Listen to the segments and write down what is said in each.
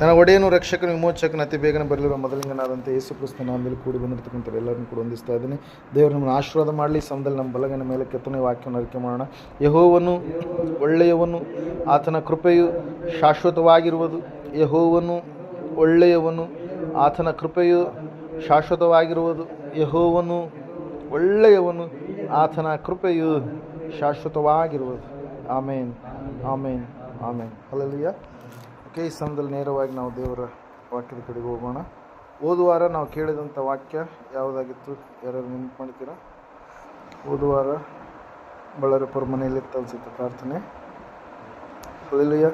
ನನ್ನ ಒಡೆಯನು ರಕ್ಷಕನು ವಿಮೋಚಕನ ಅತಿ ಬೇಗನೆ ಬರಲಿರುವ ಮೊದಲಿಂಗನಾದಂತೆ ಯೇಸು ಕ್ರಿಸ್ತನ ನಾಮದಲ್ಲಿ ಕೂಡಿ ಬಂದಿರತಕ್ಕಂಥ ಎಲ್ಲರನ್ನು ಕೂಡ ಹೊಂದಿಸ್ತಾ ಇದ್ದೀನಿ. ದೇವರು ನಮ್ಮನ್ನು ಆಶೀರ್ವಾದ ಮಾಡಲಿ. ಸಮದಲ್ಲಿ ನಮ್ಮ ಬಲಗನ ಮೇಲೆ ಕೆತ್ತನೆ ವಾಕ್ಯವನ್ನು ಅರಿಕೆ ಮಾಡೋಣ. ಯಹೋವನು ಒಳ್ಳೆಯವನು. ಆತನ ಕೃಪೆಯು ಶಾಶ್ವತವಾಗಿರುವುದು. ಯಹೋವನು ಒಳ್ಳೆಯವನು. ಆತನ ಕೃಪೆಯು ಶಾಶ್ವತವಾಗಿರುವುದು. ಯಹೋವನು ಒಳ್ಳೆಯವನು. ಆತನ ಕೃಪೆಯು ಶಾಶ್ವತವಾಗಿರುವುದು. ಆಮೇನ್. ಆಮೇನ್. ಆಮೇನ್. ಅಲ್ಲಲ್ಲಿಯ ಓಕೆ ಈ ಸಮಯದಲ್ಲಿ ನೇರವಾಗಿ ನಾವು ದೇವರ ವಾಕ್ಯದ ಕಡೆಗೆ ಹೋಗೋಣ. ಓದುವಾರ ನಾವು ಕೇಳಿದಂಥ ವಾಕ್ಯ ಯಾವುದಾಗಿತ್ತು? ಯಾರು ನೆನಪು ಮಾಡ್ತೀರಾ ಓದುವಾರ ಬಳ್ಳಾರಿಪುರ ಮನೆಯಲ್ಲಿ ಅನ್ಸುತ್ತೆ ಪ್ರಾರ್ಥನೆ. ಅಲ್ಲಿಯ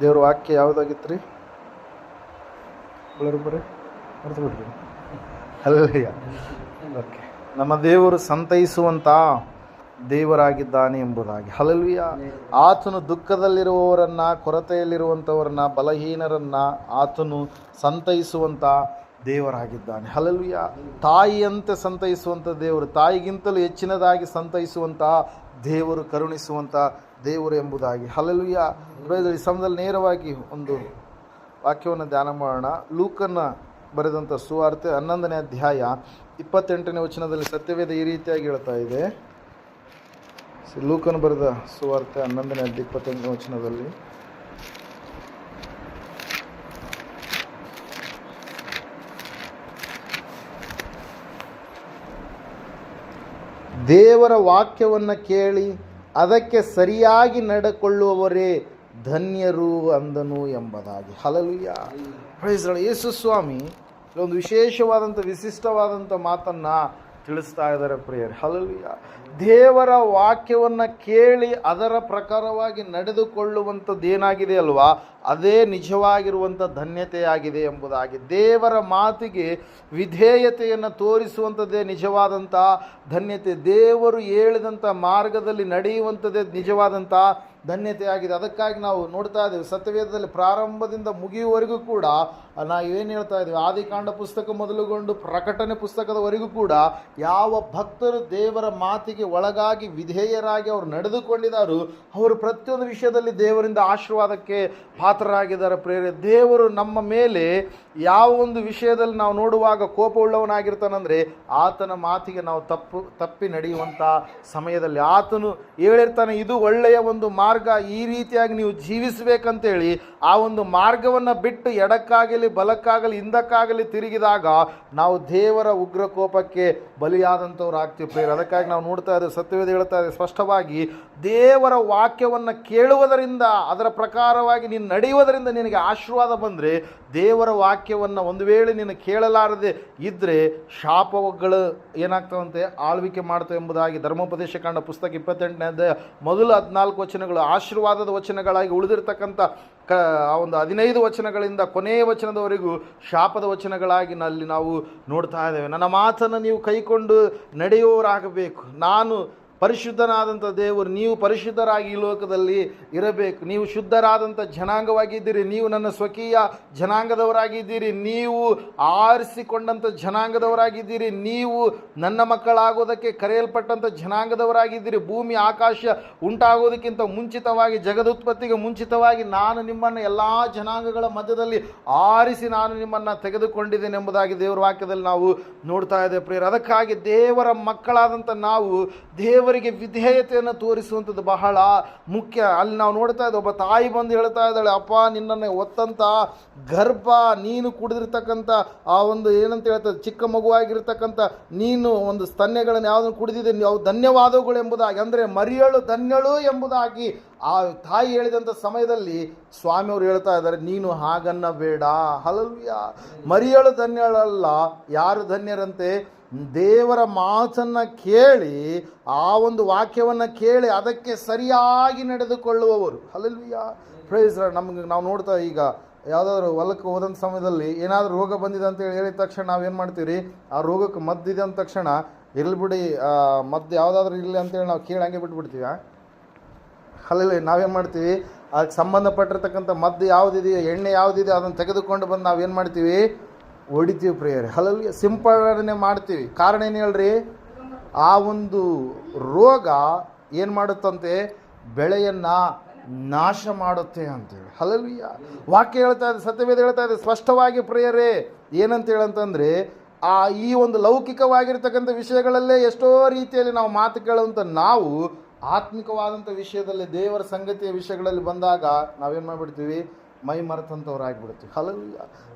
ದೇವರ ವಾಕ್ಯ ಯಾವುದಾಗಿತ್ತು ರೀ ಬಳ್ಳಾರಿಪುರ ಅರ್ಥ ಬಿಟ್ರಿ ಅಲ್ಲಯ್ಯ ಓಕೆ ನಮ್ಮ ದೇವರು ಸಂತೈಸುವಂಥ ದೇವರಾಗಿದ್ದಾನೆ ಎಂಬುದಾಗಿ. ಹಲಲ್ವಿಯ ಆತನು ದುಃಖದಲ್ಲಿರುವವರನ್ನ ಕೊರತೆಯಲ್ಲಿರುವಂಥವರನ್ನ ಬಲಹೀನರನ್ನು ಆತನು ಸಂತೈಸುವಂಥ ದೇವರಾಗಿದ್ದಾನೆ. ಹಲಲ್ವಿಯ ತಾಯಿಯಂತೆ ಸಂತೈಸುವಂಥ ದೇವರು, ತಾಯಿಗಿಂತಲೂ ಹೆಚ್ಚಿನದಾಗಿ ಸಂತೈಸುವಂಥ ದೇವರು ಕರುಣಿಸುವಂಥ ದೇವರು ಎಂಬುದಾಗಿ. ಹಲಲ್ವಿಯ ಈ ಸಮಯದಲ್ಲಿ ನೇರವಾಗಿ ಒಂದು ವಾಕ್ಯವನ್ನು ಧ್ಯಾನ ಮಾಡೋಣ. ಲೂಕನ್ನು ಬರೆದಂಥ ಸುವಾರ್ತೆ ಹನ್ನೊಂದನೇ ಅಧ್ಯಾಯ ಇಪ್ಪತ್ತೆಂಟನೇ ವಚನದಲ್ಲಿ ಸತ್ಯವೇದ ಈ ರೀತಿಯಾಗಿ ಹೇಳ್ತಾ ಇದೆ. ಲೂಕನ ಬರೆದ ಸುವಾರ್ತೆ ಹನ್ನೊಂದನೇ ಅಧ್ಯ ಇಪ್ಪತ್ತೊಂದನೇ ವಚನದಲ್ಲಿ. ದೇವರ ವಾಕ್ಯವನ್ನು ಕೇಳಿ ಅದಕ್ಕೆ ಸರಿಯಾಗಿ ನಡೆಕೊಳ್ಳುವವರೇ ಧನ್ಯರು ಅಂದನು ಎಂಬುದಾಗಿ. ಹಲಲುಯ್ಯ ಯೇಸು ಸ್ವಾಮಿ ಒಂದು ವಿಶೇಷವಾದಂಥ, ವಿಶಿಷ್ಟವಾದಂಥ ಮಾತನ್ನು ತಿಳಿಸ್ತಾ ಇದ್ದಾರೆ ಪ್ರಿಯರ್. ಹಲಲುಯ್ಯ ದೇವರ ವಾಕ್ಯವನ್ನು ಕೇಳಿ ಅದರ ಪ್ರಕಾರವಾಗಿ ನಡೆದುಕೊಳ್ಳುವಂಥದ್ದು ಏನಾಗಿದೆ ಅಲ್ವಾ? ಅದೇ ನಿಜವಾಗಿರುವಂಥ ಧನ್ಯತೆಯಾಗಿದೆ ಎಂಬುದಾಗಿ. ದೇವರ ಮಾತಿಗೆ ವಿಧೇಯತೆಯನ್ನು ತೋರಿಸುವಂಥದ್ದೇ ನಿಜವಾದಂಥ ಧನ್ಯತೆ. ದೇವರು ಹೇಳಿದಂಥ ಮಾರ್ಗದಲ್ಲಿ ನಡೆಯುವಂಥದ್ದೇ ನಿಜವಾದಂಥ ಧನ್ಯತೆಯಾಗಿದೆ. ಅದಕ್ಕಾಗಿ ನಾವು ನೋಡ್ತಾ ಇದ್ದೇವೆ, ಸತ್ಯವೇದದಲ್ಲಿ ಪ್ರಾರಂಭದಿಂದ ಮುಗಿಯುವವರೆಗೂ ಕೂಡ, ನಾವು ಏನು ಹೇಳ್ತಾ ಇದ್ದೀವಿ, ಆದಿಕಾಂಡ ಪುಸ್ತಕ ಮೊದಲುಗೊಂಡು ಪ್ರಕಟಣೆ ಪುಸ್ತಕದವರೆಗೂ ಕೂಡ ಯಾವ ಭಕ್ತರು ದೇವರ ಮಾತಿಗೆ ಒಳಗಾಗಿ ವಿಧೇಯರಾಗಿ ಅವರು ನಡೆದುಕೊಂಡಿದ್ದಾರೋ, ಅವರು ಪ್ರತಿಯೊಂದು ವಿಷಯದಲ್ಲಿ ದೇವರಿಂದ ಆಶೀರ್ವಾದಕ್ಕೆ ಪಾತ್ರರಾಗಿದ್ದಾರೆ. ಪ್ರೇರೆ, ದೇವರು ನಮ್ಮ ಮೇಲೆ ಯಾವ ಒಂದು ವಿಷಯದಲ್ಲಿ ನಾವು ನೋಡುವಾಗ ಕೋಪವುಳ್ಳವನಾಗಿರ್ತಾನಂದರೆ, ಆತನ ಮಾತಿಗೆ ನಾವು ತಪ್ಪು, ತಪ್ಪಿ ನಡೆಯುವಂಥ ಸಮಯದಲ್ಲಿ. ಆತನು ಹೇಳಿರ್ತಾನೆ, ಇದು ಒಳ್ಳೆಯ ಒಂದು ಮಾರ್ಗ ಈ ರೀತಿಯಾಗಿ ನೀವು ಜೀವಿಸಬೇಕಂತೇಳಿ ಆ ಒಂದು ಮಾರ್ಗವನ್ನು ಬಿಟ್ಟು ಎಡಕ್ಕಾಗಲಿ, ಬಲಕ್ಕಾಗಲಿ, ಹಿಂದಕ್ಕಾಗಲಿ ತಿರುಗಿದಾಗ ನಾವು ದೇವರ ಉಗ್ರ ಕೋಪಕ್ಕೆ ಬಲಿಯಾದಂಥವ್ರು ಆಗ್ತೀವಿ ಪ್ರೇರ ಅದಕ್ಕಾಗಿ ನಾವು ನೋಡ್ತಾ ಇದ್ದೇವೆ ಸತ್ಯವೇದ ಹೇಳ್ತಾ ಇದೆ ಸ್ಪಷ್ಟವಾಗಿ, ದೇವರ ವಾಕ್ಯವನ್ನು ಕೇಳುವುದರಿಂದ, ಅದರ ಪ್ರಕಾರವಾಗಿ ನೀನು ನಡೆಯುವುದರಿಂದ ನಿನಗೆ ಆಶೀರ್ವಾದ ಬಂದರೆ ದೇವರ ವಾಕ್ಯವನ್ನು ಒಂದು ವೇಳೆ ನೀನು ಕೇಳಲಾರದೆ ಇದ್ದರೆ ಶಾಪಗಳು ಏನಾಗ್ತವಂತೆ ಆಳ್ವಿಕೆ ಮಾಡ್ತವೆ ಎಂಬುದಾಗಿ ಧರ್ಮೋಪದೇಶ ಕಂಡ ಪುಸ್ತಕ ಇಪ್ಪತ್ತೆಂಟನೇ ಮೊದಲು ಹದಿನಾಲ್ಕು ವಚನಗಳು ಆಶೀರ್ವಾದದ ವಚನಗಳಾಗಿ ಉಳಿದಿರ್ತಕ್ಕಂಥ ಕ ಒಂದು ಹದಿನೈದು ವಚನಗಳಿಂದ ಕೊನೆಯ ವಚನದವರೆಗೂ ಶಾಪದ ವಚನಗಳಾಗಿ ನಲ್ಲಿ ನಾವು ನೋಡ್ತಾ ಇದ್ದೇವೆ. ನನ್ನ ಮಾತನ್ನು ನೀವು ಕೈಕೊಂಡು ನಡೆಯುವವರಾಗಬೇಕು ನಾನು ಪರಿಶುದ್ಧನಾದಂಥ ದೇವರು, ನೀವು ಪರಿಶುದ್ಧರಾಗಿ ಈ ಲೋಕದಲ್ಲಿ ಇರಬೇಕು. ನೀವು ಶುದ್ಧರಾದಂಥ ಜನಾಂಗವಾಗಿದ್ದೀರಿ. ನೀವು ನನ್ನ ಸ್ವಕೀಯ ಜನಾಂಗದವರಾಗಿದ್ದೀರಿ. ನೀವು ಆರಿಸಿಕೊಂಡಂಥ ಜನಾಂಗದವರಾಗಿದ್ದೀರಿ. ನೀವು ನನ್ನ ಮಕ್ಕಳಾಗೋದಕ್ಕೆ ಕರೆಯಲ್ಪಟ್ಟಂಥ ಜನಾಂಗದವರಾಗಿದ್ದೀರಿ. ಭೂಮಿ, ಆಕಾಶ ಉಂಟಾಗೋದಕ್ಕಿಂತ ಮುಂಚಿತವಾಗಿ, ಜಗದುತ್ಪತ್ತಿಗೆ ಮುಂಚಿತವಾಗಿ ನಾನು ನಿಮ್ಮನ್ನು ಎಲ್ಲ ಜನಾಂಗಗಳ ಮಧ್ಯದಲ್ಲಿ ಆರಿಸಿ ನಾನು ನಿಮ್ಮನ್ನು ತೆಗೆದುಕೊಂಡಿದ್ದೇನೆ ಎಂಬುದಾಗಿ ದೇವರ ವಾಕ್ಯದಲ್ಲಿ ನಾವು ನೋಡ್ತಾ ಇದ್ದೇವೆ ಪ್ರಿಯರು. ಅದಕ್ಕಾಗಿ ದೇವರ ಮಕ್ಕಳಾದಂಥ ನಾವು ದೇವರಿಗೆ ವಿಧೇಯತೆಯನ್ನು ತೋರಿಸುವಂಥದ್ದು ಬಹಳ ಮುಖ್ಯ. ಅಲ್ಲಿ ನಾವು ನೋಡ್ತಾ ಇದ್ದ ಒಬ್ಬ ತಾಯಿ ಬಂದು ಹೇಳ್ತಾ ಇದ್ದಾಳೆ, ಅಪ್ಪ, ನಿನ್ನನ್ನು ಒತ್ತಂತ ಗರ್ಭ ನೀನು ಕುಡಿದಿರ್ತಕ್ಕಂಥ ಆ ಒಂದು ಏನಂತ ಹೇಳ್ತಾರೆ, ಚಿಕ್ಕ ಮಗುವಾಗಿರ್ತಕ್ಕಂಥ ನೀನು ಒಂದು ಸ್ತನ್ಯಗಳನ್ನು ಯಾವುದನ್ನು ಕುಡಿದಿದೆ ಅವು ಧನ್ಯವಾದಗಳು ಎಂಬುದಾಗಿ. ಅಂದರೆ ಮರಿಯಳು ಧನ್ಯಳು ಎಂಬುದಾಗಿ ಆ ತಾಯಿ ಹೇಳಿದಂಥ ಸಮಯದಲ್ಲಿ ಸ್ವಾಮಿಯವರು ಹೇಳ್ತಾ ಇದ್ದಾರೆ, ನೀನು ಹಾಗನ್ನ ಬೇಡ ಹಲವ್ಯ ಮರಿಯಳು ಧನ್ಯಳಲ್ಲ, ಯಾರು ಧನ್ಯರಂತೆ? ದೇವರ ಮಾತನ್ನು ಕೇಳಿ ಆ ಒಂದು ವಾಕ್ಯವನ್ನು ಕೇಳಿ ಅದಕ್ಕೆ ಸರಿಯಾಗಿ ನಡೆದುಕೊಳ್ಳುವವರು. ಅಲ್ಲಲ್ವಿಯ ಪ್ರೈಸ್ ನಮಗೆ ನಾವು ನೋಡ್ತಾ ಈಗ ಯಾವುದಾದ್ರೂ ಹೊಲಕ್ಕೆ ಹೋದಂಥ ಸಮಯದಲ್ಲಿ ಏನಾದರೂ ರೋಗ ಬಂದಿದೆ ಅಂತೇಳಿ ಹೇಳಿದ ತಕ್ಷಣ ನಾವೇನು ಮಾಡ್ತೀವಿ ಆ ರೋಗಕ್ಕೆ ಮದ್ದಿದೆ ಅಂದ ತಕ್ಷಣ ಇರಲಿ ಬಿಡಿ ಆ, ಮದ್ದು ಯಾವುದಾದ್ರೂ ಇರಲಿ ಅಂತೇಳಿ ನಾವು ಕೇಳಿ ಹಂಗೆ ಬಿಟ್ಬಿಡ್ತೀವ? ಅಲ್ಲಲ್ಲಿ ನಾವೇನು ಮಾಡ್ತೀವಿ? ಅದಕ್ಕೆ ಸಂಬಂಧಪಟ್ಟಿರ್ತಕ್ಕಂಥ ಮದ್ದು ಯಾವುದಿದೆಯೋ ಎಣ್ಣೆ ಯಾವುದಿದೆ ಅದನ್ನು ತೆಗೆದುಕೊಂಡು ಬಂದು ನಾವೇನು ಮಾಡ್ತೀವಿ? ಹೊಡಿತೀವಿ ಪ್ರೇಯರ್. ಹಲಲ್ಲಿ ಸಿಂಪಡಣೆ ಮಾಡ್ತೀವಿ. ಕಾರಣ ಏನು ಹೇಳ್ರಿ? ಆ ಒಂದು ರೋಗ ಏನು ಮಾಡುತ್ತಂತೆ? ಬೆಳೆಯನ್ನು ನಾಶ ಮಾಡುತ್ತೆ ಅಂತೇಳಿ. ಹಲಲ್ವಿಯ ವಾಕ್ಯ ಹೇಳ್ತಾ ಇದೆ, ಸತ್ಯವೇದ ಹೇಳ್ತಾ ಇದೆ, ಸ್ಪಷ್ಟವಾಗಿ ಪ್ರಿಯರೇ, ಏನಂತ ಹೇಳಂತಂದ್ರೆ, ಆ ಈ ಒಂದು ಲೌಕಿಕವಾಗಿರ್ತಕ್ಕಂಥ ವಿಷಯಗಳಲ್ಲೇ ಎಷ್ಟೋ ರೀತಿಯಲ್ಲಿ ನಾವು ಮಾತು ಕೇಳುವಂಥ ನಾವು ಆತ್ಮಿಕವಾದಂಥ ವಿಷಯದಲ್ಲಿ, ದೇವರ ಸಂಗತಿಯ ವಿಷಯಗಳಲ್ಲಿ ಬಂದಾಗ ನಾವೇನು ಮಾಡಿಬಿಡ್ತೀವಿ? ಮೈ ಮರೆತಂಥವ್ರು ಆಗಿಬಿಡುತ್ತೆ ಹಲವು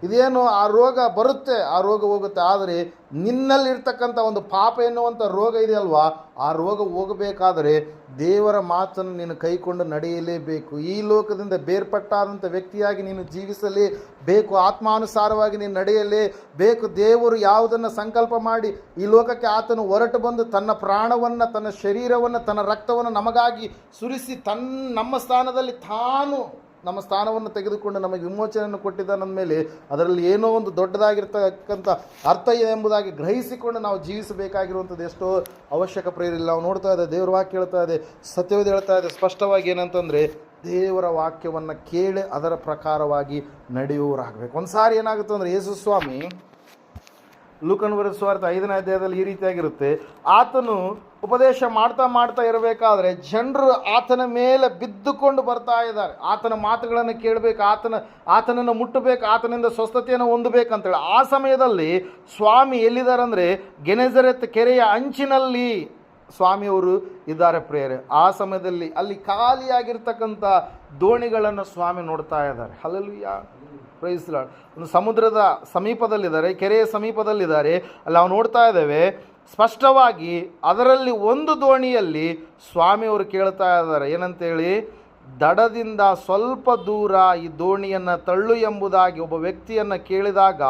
ಇದೇನು ಆ ರೋಗ ಬರುತ್ತೆ, ಆ ರೋಗ ಹೋಗುತ್ತೆ, ಆದರೆ ನಿನ್ನಲ್ಲಿರ್ತಕ್ಕಂಥ ಒಂದು ಪಾಪ ಎನ್ನುವಂಥ ರೋಗ ಇದೆಯಲ್ವಾ? ಆ ರೋಗ ಹೋಗಬೇಕಾದರೆ ದೇವರ ಮಾತನ್ನು ನೀನು ಕೈಕೊಂಡು ನಡೆಯಲೇಬೇಕು. ಈ ಲೋಕದಿಂದ ಬೇರ್ಪಟ್ಟಾದಂಥ ವ್ಯಕ್ತಿಯಾಗಿ ನೀನು ಜೀವಿಸಲೇ ಬೇಕು ಆತ್ಮಾನುಸಾರವಾಗಿ ನೀನು ನಡೆಯಲೇ ಬೇಕು ದೇವರು ಯಾವುದನ್ನು ಸಂಕಲ್ಪ ಮಾಡಿ ಈ ಲೋಕಕ್ಕೆ ಆತನು ಹೊರಟು ಬಂದು ತನ್ನ ಪ್ರಾಣವನ್ನು, ತನ್ನ ಶರೀರವನ್ನು, ತನ್ನ ರಕ್ತವನ್ನು ನಮಗಾಗಿ ಸುರಿಸಿ ತನ್ನ ನಮ್ಮ ಸ್ಥಾನದಲ್ಲಿ ತಾನು ನಮ್ಮ ಸ್ಥಾನವನ್ನು ತೆಗೆದುಕೊಂಡು ನಮಗೆ ವಿಮೋಚನೆಯನ್ನು ಕೊಟ್ಟಿದ್ದಾನಂದ ಮೇಲೆ ಅದರಲ್ಲಿ ಏನೋ ಒಂದು ದೊಡ್ಡದಾಗಿರ್ತಕ್ಕಂಥ ಅರ್ಥ ಇದೆ ಎಂಬುದಾಗಿ ಗ್ರಹಿಸಿಕೊಂಡು ನಾವು ಜೀವಿಸಬೇಕಾಗಿರುವಂಥದ್ದು ಎಷ್ಟೋ ಅವಶ್ಯಕ ಪ್ರೇರಿಲ್ಲ. ನಾವು ನೋಡ್ತಾ ಇದೆ ದೇವರ ವಾಕ್ಯ ಹೇಳ್ತಾ ಇದೆ ಸತ್ಯವೇದ ಹೇಳ್ತಾ ಇದೆ ಸ್ಪಷ್ಟವಾಗಿ ಏನಂತಂದರೆ ದೇವರ ವಾಕ್ಯವನ್ನು ಕೇಳಿ ಅದರ ಪ್ರಕಾರವಾಗಿ ನಡೆಯುವವರಾಗಬೇಕು. ಒಂದು ಸಾರಿ ಏನಾಗುತ್ತೆ ಅಂದರೆ ಯೇಸು ಸ್ವಾಮಿ ಲೂಕನ್ವರ ಸ್ವಾರ್ಥ ಐದನೇ ಅಧ್ಯಾಯದಲ್ಲಿ ಈ ರೀತಿಯಾಗಿರುತ್ತೆ. ಆತನು ಉಪದೇಶ ಮಾಡ್ತಾ ಮಾಡ್ತಾ ಇರಬೇಕಾದ್ರೆ ಜನರು ಆತನ ಮೇಲೆ ಬಿದ್ದುಕೊಂಡು ಬರ್ತಾ ಇದ್ದಾರೆ. ಆತನ ಮಾತುಗಳನ್ನು ಕೇಳಬೇಕು, ಆತನ, ಆತನನ್ನು ಮುಟ್ಟಬೇಕು, ಆತನಿಂದ ಸ್ವಸ್ಥತೆಯನ್ನು ಹೊಂದಬೇಕಂತೇಳಿ. ಆ ಸಮಯದಲ್ಲಿ ಸ್ವಾಮಿ ಎಲ್ಲಿದ್ದಾರೆ ಅಂದರೆ ಗೆನೆಜರೆತ್ ಕೆರೆಯ ಅಂಚಿನಲ್ಲಿ ಸ್ವಾಮಿಯವರು ಇದ್ದಾರೆ ಪ್ರೇಯರ್. ಆ ಸಮಯದಲ್ಲಿ ಅಲ್ಲಿ ಖಾಲಿಯಾಗಿರ್ತಕ್ಕಂಥ ದೋಣಿಗಳನ್ನು ಸ್ವಾಮಿ ನೋಡ್ತಾ ಇದ್ದಾರೆ. Hallelujah praise Lord. ಒಂದು ಸಮುದ್ರದ ಸಮೀಪದಲ್ಲಿದ್ದಾರೆ, ಕೆರೆಯ ಸಮೀಪದಲ್ಲಿದ್ದಾರೆ. ಅಲ್ಲಿ ನಾವು ನೋಡ್ತಾ ಇದ್ದೇವೆ ಸ್ಪಷ್ಟವಾಗಿ ಅದರಲ್ಲಿ ಒಂದು ದೋಣಿಯಲ್ಲಿ ಸ್ವಾಮಿಯವರು ಕೇಳ್ತಾ ಇದ್ದಾರೆ. ಏನಂತೇಳಿ? ದಡದಿಂದ ಸ್ವಲ್ಪ ದೂರ ಈ ದೋಣಿಯನ್ನು ತಳ್ಳು ಎಂಬುದಾಗಿ ಒಬ್ಬ ವ್ಯಕ್ತಿಯನ್ನು ಕೇಳಿದಾಗ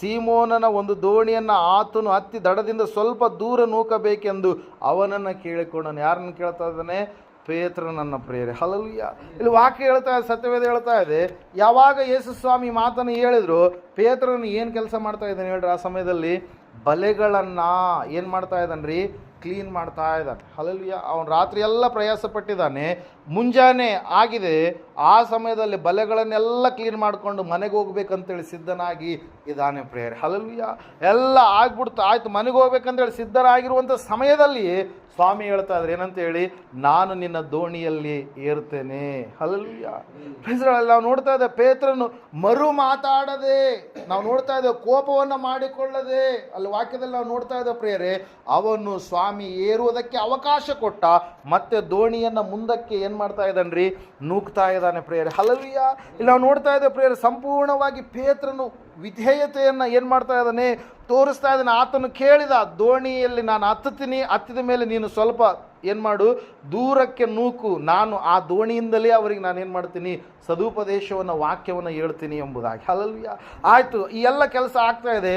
ಸೀಮೋನನ ಒಂದು ದೋಣಿಯನ್ನು ಆತನು ಹತ್ತಿ ದಡದಿಂದ ಸ್ವಲ್ಪ ದೂರ ನೂಕಬೇಕೆಂದು ಅವನನ್ನು ಕೇಳಿಕೊಂಡನು ಯಾರನ್ನು ಕೇಳ್ತಾ ಇದ್ದಾನೆ? ಪೇತ್ರ ನನ್ನ ಪ್ರೇರೆ ಹಲಲುಯ್ಯ ಇಲ್ಲಿ ವಾಕ್ಯ ಹೇಳ್ತಾ ಇದೆ, ಸತ್ಯವೇದ ಹೇಳ್ತಾ ಇದೆ. ಯಾವಾಗ ಯೇಸು ಸ್ವಾಮಿ ಮಾತನ್ನು ಹೇಳಿದ್ರು, ಪೇತ್ರನ ಏನು ಕೆಲಸ ಮಾಡ್ತಾ ಇದ್ದಾನೆ ಹೇಳ್ರಿ ಆ ಸಮಯದಲ್ಲಿ? ಬಲೆಗಳನ್ನು ಏನು ಮಾಡ್ತಾ ಇದ್ದಾನೆ ರೀ? ಕ್ಲೀನ್ ಮಾಡ್ತಾ ಇದ್ದಾನೆ. ಅಲ್ಲಿ ಅವನು ರಾತ್ರಿ ಎಲ್ಲ ಪ್ರಯಾಸ ಪಟ್ಟಿದ್ದಾನೆ ಮುಂಜಾನೆ ಆಗಿದೆ. ಆ ಸಮಯದಲ್ಲಿ ಬಲೆಗಳನ್ನೆಲ್ಲ ಕ್ಲೀನ್ ಮಾಡಿಕೊಂಡು ಮನೆಗೆ ಹೋಗ್ಬೇಕಂತೇಳಿ ಸಿದ್ಧನಾಗಿ ಇದಾನೆ ಪ್ರೇಯರ್. ಹಲಲ್ವಿಯ ಎಲ್ಲ ಆಗ್ಬಿಡ್ತು, ಆಯ್ತು, ಮನೆಗೆ ಹೋಗ್ಬೇಕಂತೇಳಿ ಸಿದ್ಧರಾಗಿರುವಂಥ ಸಮಯದಲ್ಲಿ ಸ್ವಾಮಿ ಹೇಳ್ತಾ ಇದ್ದಾರೆ ಏನಂತ ಹೇಳಿ ನಾನು ನಿನ್ನ ದೋಣಿಯಲ್ಲಿ ಏರ್ತೇನೆ ಹಲಲ್ವಿಯ ಫ್ರೆಂಡ್ಸ್ಗಳಲ್ಲಿ ನಾವು ನೋಡ್ತಾ ಇದ್ದೇವೆ, ಪೇತ್ರನು ಮರು ಮಾತಾಡದೆ, ನಾವು ನೋಡ್ತಾ ಇದ್ದೇವೆ, ಕೋಪವನ್ನು ಮಾಡಿಕೊಳ್ಳದೆ, ಅಲ್ಲಿ ವಾಕ್ಯದಲ್ಲಿ ನಾವು ನೋಡ್ತಾ ಇದ್ದೇವೆ ಪ್ರೇಯರೇ, ಅವನು ಸ್ವಾಮಿ ಏರುವುದಕ್ಕೆ ಅವಕಾಶ ಕೊಟ್ಟ, ಮತ್ತೆ ದೋಣಿಯನ್ನು ಮುಂದಕ್ಕೆ ಏನು ಮಾಡ್ತಾ ಇದ್ದಾನ್ರಿ? ನೂಕ್ತಾ ಇದ್ದಾನೆ. ಪ್ರಿಯರೇ. ಹಲವಿಯ ಇಲ್ಲಿ ನಾವು ನೋಡ್ತಾ ಇದ್ದೇವೆ ಪ್ರೇಯರ್, ಸಂಪೂರ್ಣವಾಗಿ ಪೇತ್ರನು ವಿಧೇಯತೆಯನ್ನು ಏನು ಮಾಡ್ತಾ ಇದ್ದಾನೆ? ತೋರಿಸ್ತಾ ಇದ್ದಾನೆ. ಆತನು ಕೇಳಿದ, ದೋಣಿಯಲ್ಲಿ ನಾನು ಹತ್ತುತ್ತೀನಿ, ಹತ್ತಿದ ಮೇಲೆ ನೀನು ಸ್ವಲ್ಪ ಏನು ಮಾಡು, ದೂರಕ್ಕೆ ನೂಕು. ನಾನು ಆ ದೋಣಿಯಿಂದಲೇ ಅವರಿಗೆ ನಾನು ಏನು ಮಾಡ್ತೀನಿ? ಸದುಪದೇಶವನ್ನು, ವಾಕ್ಯವನ್ನು ಹೇಳ್ತೀನಿ ಎಂಬುದಾಗಿ. ಹಲಲ್ವಿಯ ಆಯಿತು, ಈ ಎಲ್ಲ ಕೆಲಸ ಆಗ್ತಾ ಇದೆ.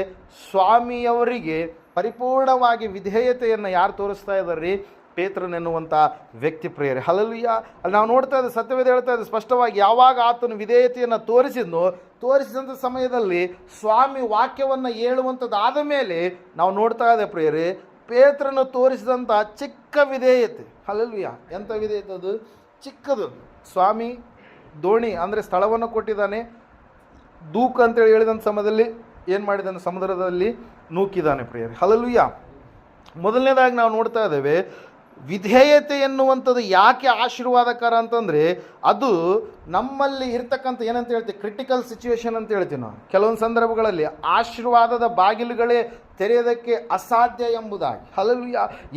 ಸ್ವಾಮಿಯವರಿಗೆ ಪರಿಪೂರ್ಣವಾಗಿ ವಿಧೇಯತೆಯನ್ನು ಯಾರು ತೋರಿಸ್ತಾ ಇದ್ದಾರೆ? ಪೇತ್ರನೆನ್ನುವಂಥ ವ್ಯಕ್ತಿ ಪ್ರೇಯರೆ. ಹಲಲುಯ್ಯ ಅಲ್ಲಿ ನಾವು ನೋಡ್ತಾ ಇದ್ದೆ ಸತ್ಯವೇದ ಹೇಳ್ತಾ ಇದ್ದೆ ಸ್ಪಷ್ಟವಾಗಿ ಯಾವಾಗ ಆತನು ವಿಧೇಯತೆಯನ್ನು ತೋರಿಸಿದ್ನೋ, ತೋರಿಸಿದಂಥ ಸಮಯದಲ್ಲಿ ಸ್ವಾಮಿ ವಾಕ್ಯವನ್ನು ಹೇಳುವಂಥದ್ದಾದ ಮೇಲೆ ನಾವು ನೋಡ್ತಾ ಇದ್ದೆ ಪ್ರೇಯರೆ, ಪೇತ್ರನು ತೋರಿಸಿದಂಥ ಚಿಕ್ಕ ವಿಧೇಯತೆ. ಹಲಲುಯ್ಯ ಎಂಥ ವಿಧೇಯತೆ ಅದು? ಚಿಕ್ಕದು. ಸ್ವಾಮಿ ದೋಣಿ ಅಂದರೆ ಸ್ಥಳವನ್ನು ಕೊಟ್ಟಿದ್ದಾನೆ, ದೂಕ ಅಂತೇಳಿ ಹೇಳಿದಂಥ ಸಮಯದಲ್ಲಿ ಏನು ಮಾಡಿದ್ದಾನೆ, ಸಮುದ್ರದಲ್ಲಿ ನೂಕಿದ್ದಾನೆ ಪ್ರಿಯರೇ. ಹಲಲುಯ್ಯ ಮೊದಲನೇದಾಗಿ ನಾವು ನೋಡ್ತಾ ಇದ್ದೇವೆ ವಿಧೇಯತೆ ಎನ್ನುವಂಥದ್ದು ಯಾಕೆ ಆಶೀರ್ವಾದಕರ ಅಂತಂದರೆ ಅದು ನಮ್ಮಲ್ಲಿ ಇರ್ತಕ್ಕಂಥ ಏನಂತ ಹೇಳ್ತೀವಿ ಕ್ರಿಟಿಕಲ್ ಸಿಚುವೇಶನ್ ಅಂತ ಹೇಳ್ತೀವಿ ನಾವು. ಕೆಲವೊಂದು ಸಂದರ್ಭಗಳಲ್ಲಿ ಆಶೀರ್ವಾದದ ಬಾಗಿಲುಗಳೇ ತೆರೆಯೋದಕ್ಕೆ ಅಸಾಧ್ಯ ಎಂಬುದಾಗಿ. ಹಲವು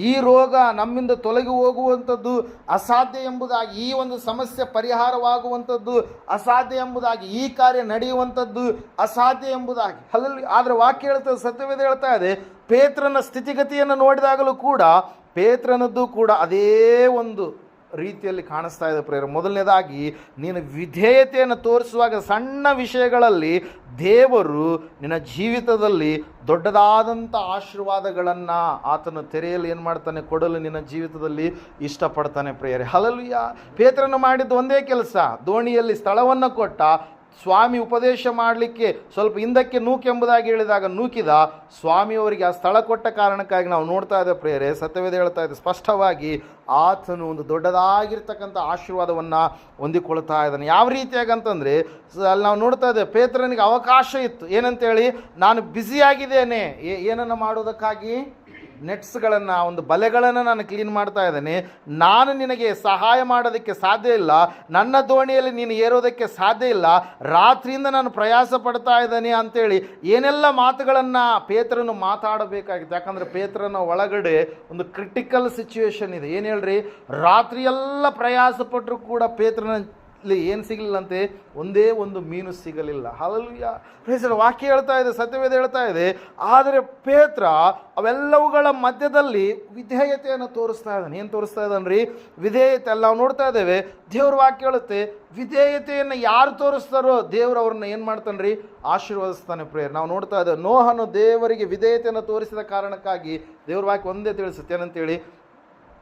ಈ ರೋಗ ನಮ್ಮಿಂದ ತೊಲಗಿ ಹೋಗುವಂಥದ್ದು ಅಸಾಧ್ಯ ಎಂಬುದಾಗಿ, ಈ ಒಂದು ಸಮಸ್ಯೆ ಪರಿಹಾರವಾಗುವಂಥದ್ದು ಅಸಾಧ್ಯ ಎಂಬುದಾಗಿ, ಈ ಕಾರ್ಯ ನಡೆಯುವಂಥದ್ದು ಅಸಾಧ್ಯ ಎಂಬುದಾಗಿ. ಹಲವು ಆದರೆ ವಾಕ್ಯ ಹೇಳ್ತದೆ, ಸತ್ಯವೇದ ಹೇಳ್ತಾ ಇದೆ, ಪೇತ್ರನ ಸ್ಥಿತಿಗತಿಯನ್ನು ನೋಡಿದಾಗಲೂ ಕೂಡ ಪೇತ್ರನದ್ದು ಕೂಡ ಅದೇ ಒಂದು ರೀತಿಯಲ್ಲಿ ಕಾಣಿಸ್ತಾ ಇದೆ ಪ್ರೇರ ಮೊದಲನೇದಾಗಿ, ನೀನು ವಿಧೇಯತೆಯನ್ನು ತೋರಿಸುವಾಗ ಸಣ್ಣ ವಿಷಯಗಳಲ್ಲಿ ದೇವರು ನಿನ್ನ ಜೀವಿತದಲ್ಲಿ ದೊಡ್ಡದಾದಂಥ ಆಶೀರ್ವಾದಗಳನ್ನು ಆತನು ತೆರೆಯಲು ಏನು ಮಾಡ್ತಾನೆ? ಕೊಡಲು ನಿನ್ನ ಜೀವಿತದಲ್ಲಿ ಇಷ್ಟಪಡ್ತಾನೆ ಪ್ರೇಯರೆ. ಹಲಲುಯ್ಯ ಪೇತ್ರನು ಮಾಡಿದ್ದು ಒಂದೇ ಕೆಲಸ, ದೋಣಿಯಲ್ಲಿ ಸ್ಥಳವನ್ನು ಕೊಟ್ಟ ಸ್ವಾಮಿ ಉಪದೇಶ ಮಾಡಲಿಕ್ಕೆ ಸ್ವಲ್ಪ ಹಿಂದಕ್ಕೆ ನೂಕೆಂಬುದಾಗಿ ಹೇಳಿದಾಗ ನೂಕಿದ, ಸ್ವಾಮಿಯವರಿಗೆ ಆ ಸ್ಥಳ ಕೊಟ್ಟ ಕಾರಣಕ್ಕಾಗಿ ನಾವು ನೋಡ್ತಾ ಇದ್ದ ಪ್ರೇರೆ ಸತ್ಯವೇದ ಹೇಳ್ತಾ ಇದೆ ಸ್ಪಷ್ಟವಾಗಿ, ಆತನು ಒಂದು ದೊಡ್ಡದಾಗಿರ್ತಕ್ಕಂಥ ಆಶೀರ್ವಾದವನ್ನು ಹೊಂದಿಕೊಳ್ತಾ ಇದ್ದಾನೆ. ಯಾವ ರೀತಿಯಾಗಿ ಅಂತಂದರೆ ಅಲ್ಲಿ ನಾವು ನೋಡ್ತಾ ಇದ್ದೇವೆ ಪೇತ್ರನಿಗೆ ಅವಕಾಶ ಇತ್ತು. ಏನಂತೇಳಿ, ನಾನು ಬ್ಯುಸಿಯಾಗಿದ್ದೇನೆ. ಏನನ್ನು ಮಾಡೋದಕ್ಕಾಗಿ? ನೆಟ್ಸ್ಗಳನ್ನು, ಒಂದು ಬಲೆಗಳನ್ನು ನಾನು ಕ್ಲೀನ್ ಮಾಡ್ತಾ ಇದ್ದೇನೆ. ನಾನು ನಿನಗೆ ಸಹಾಯ ಮಾಡೋದಕ್ಕೆ ಸಾಧ್ಯ ಇಲ್ಲ. ನನ್ನ ದೋಣಿಯಲ್ಲಿ ನೀನು ಏರೋದಕ್ಕೆ ಸಾಧ್ಯ ಇಲ್ಲ. ರಾತ್ರಿಯಿಂದ ನಾನು ಪ್ರಯಾಸ ಪಡ್ತಾ ಇದ್ದೇನೆ ಅಂತೇಳಿ ಏನೆಲ್ಲ ಮಾತುಗಳನ್ನು ಪೇತ್ರನು ಮಾತಾಡಬೇಕಾಗಿತ್ತು. ಯಾಕಂದರೆ ಪೇತ್ರನ ಒಳಗಡೆ ಒಂದು ಕ್ರಿಟಿಕಲ್ ಸಿಚುವೇಶನ್ ಇದೆ. ಏನು ಹೇಳ್ರಿ? ರಾತ್ರಿಯೆಲ್ಲ ಪ್ರಯಾಸ ಪಟ್ಟರು ಕೂಡ ಪೇತ್ರನ ಇಲ್ಲಿ ಏನು ಸಿಗಲಿಲ್ಲಂತೆ? ಒಂದೇ ಒಂದು ಮೀನು ಸಿಗಲಿಲ್ಲ. ಹೆಸರು ವಾಕ್ಯ ಹೇಳ್ತಾ ಇದೆ, ಸತ್ಯವೇದ ಹೇಳ್ತಾ ಇದೆ. ಆದರೆ ಪೇತ್ರ ಅವೆಲ್ಲವುಗಳ ಮಧ್ಯದಲ್ಲಿ ವಿಧೇಯತೆಯನ್ನು ತೋರಿಸ್ತಾ ಇದ್ದಾನೆ. ಏನು ತೋರಿಸ್ತಾ ಇದ್ದಾನೆ ರೀ ವಿಧೇಯತೆ ಅಲ್ಲ ನೋಡ್ತಾ ಇದ್ದೇವೆ. ದೇವ್ರ ವಾಕ್ಯ ಹೇಳುತ್ತೆ, ವಿಧೇಯತೆಯನ್ನು ಯಾರು ತೋರಿಸ್ತಾರೋ ದೇವ್ರು ಅವ್ರನ್ನ ಏನು ಮಾಡ್ತಾನೆ ರೀ ಆಶೀರ್ವದಿಸ್ತಾನೆ ಪ್ರೇಯರ್. ನಾವು ನೋಡ್ತಾ ಇದ್ದೇವೆ, ನೋಹನು ದೇವರಿಗೆ ವಿಧೇಯತೆಯನ್ನು ತೋರಿಸಿದ ಕಾರಣಕ್ಕಾಗಿ ದೇವ್ರ ವಾಕ್ಯ ಒಂದೇ ತಿಳಿಸುತ್ತೆ. ಏನಂತೇಳಿ?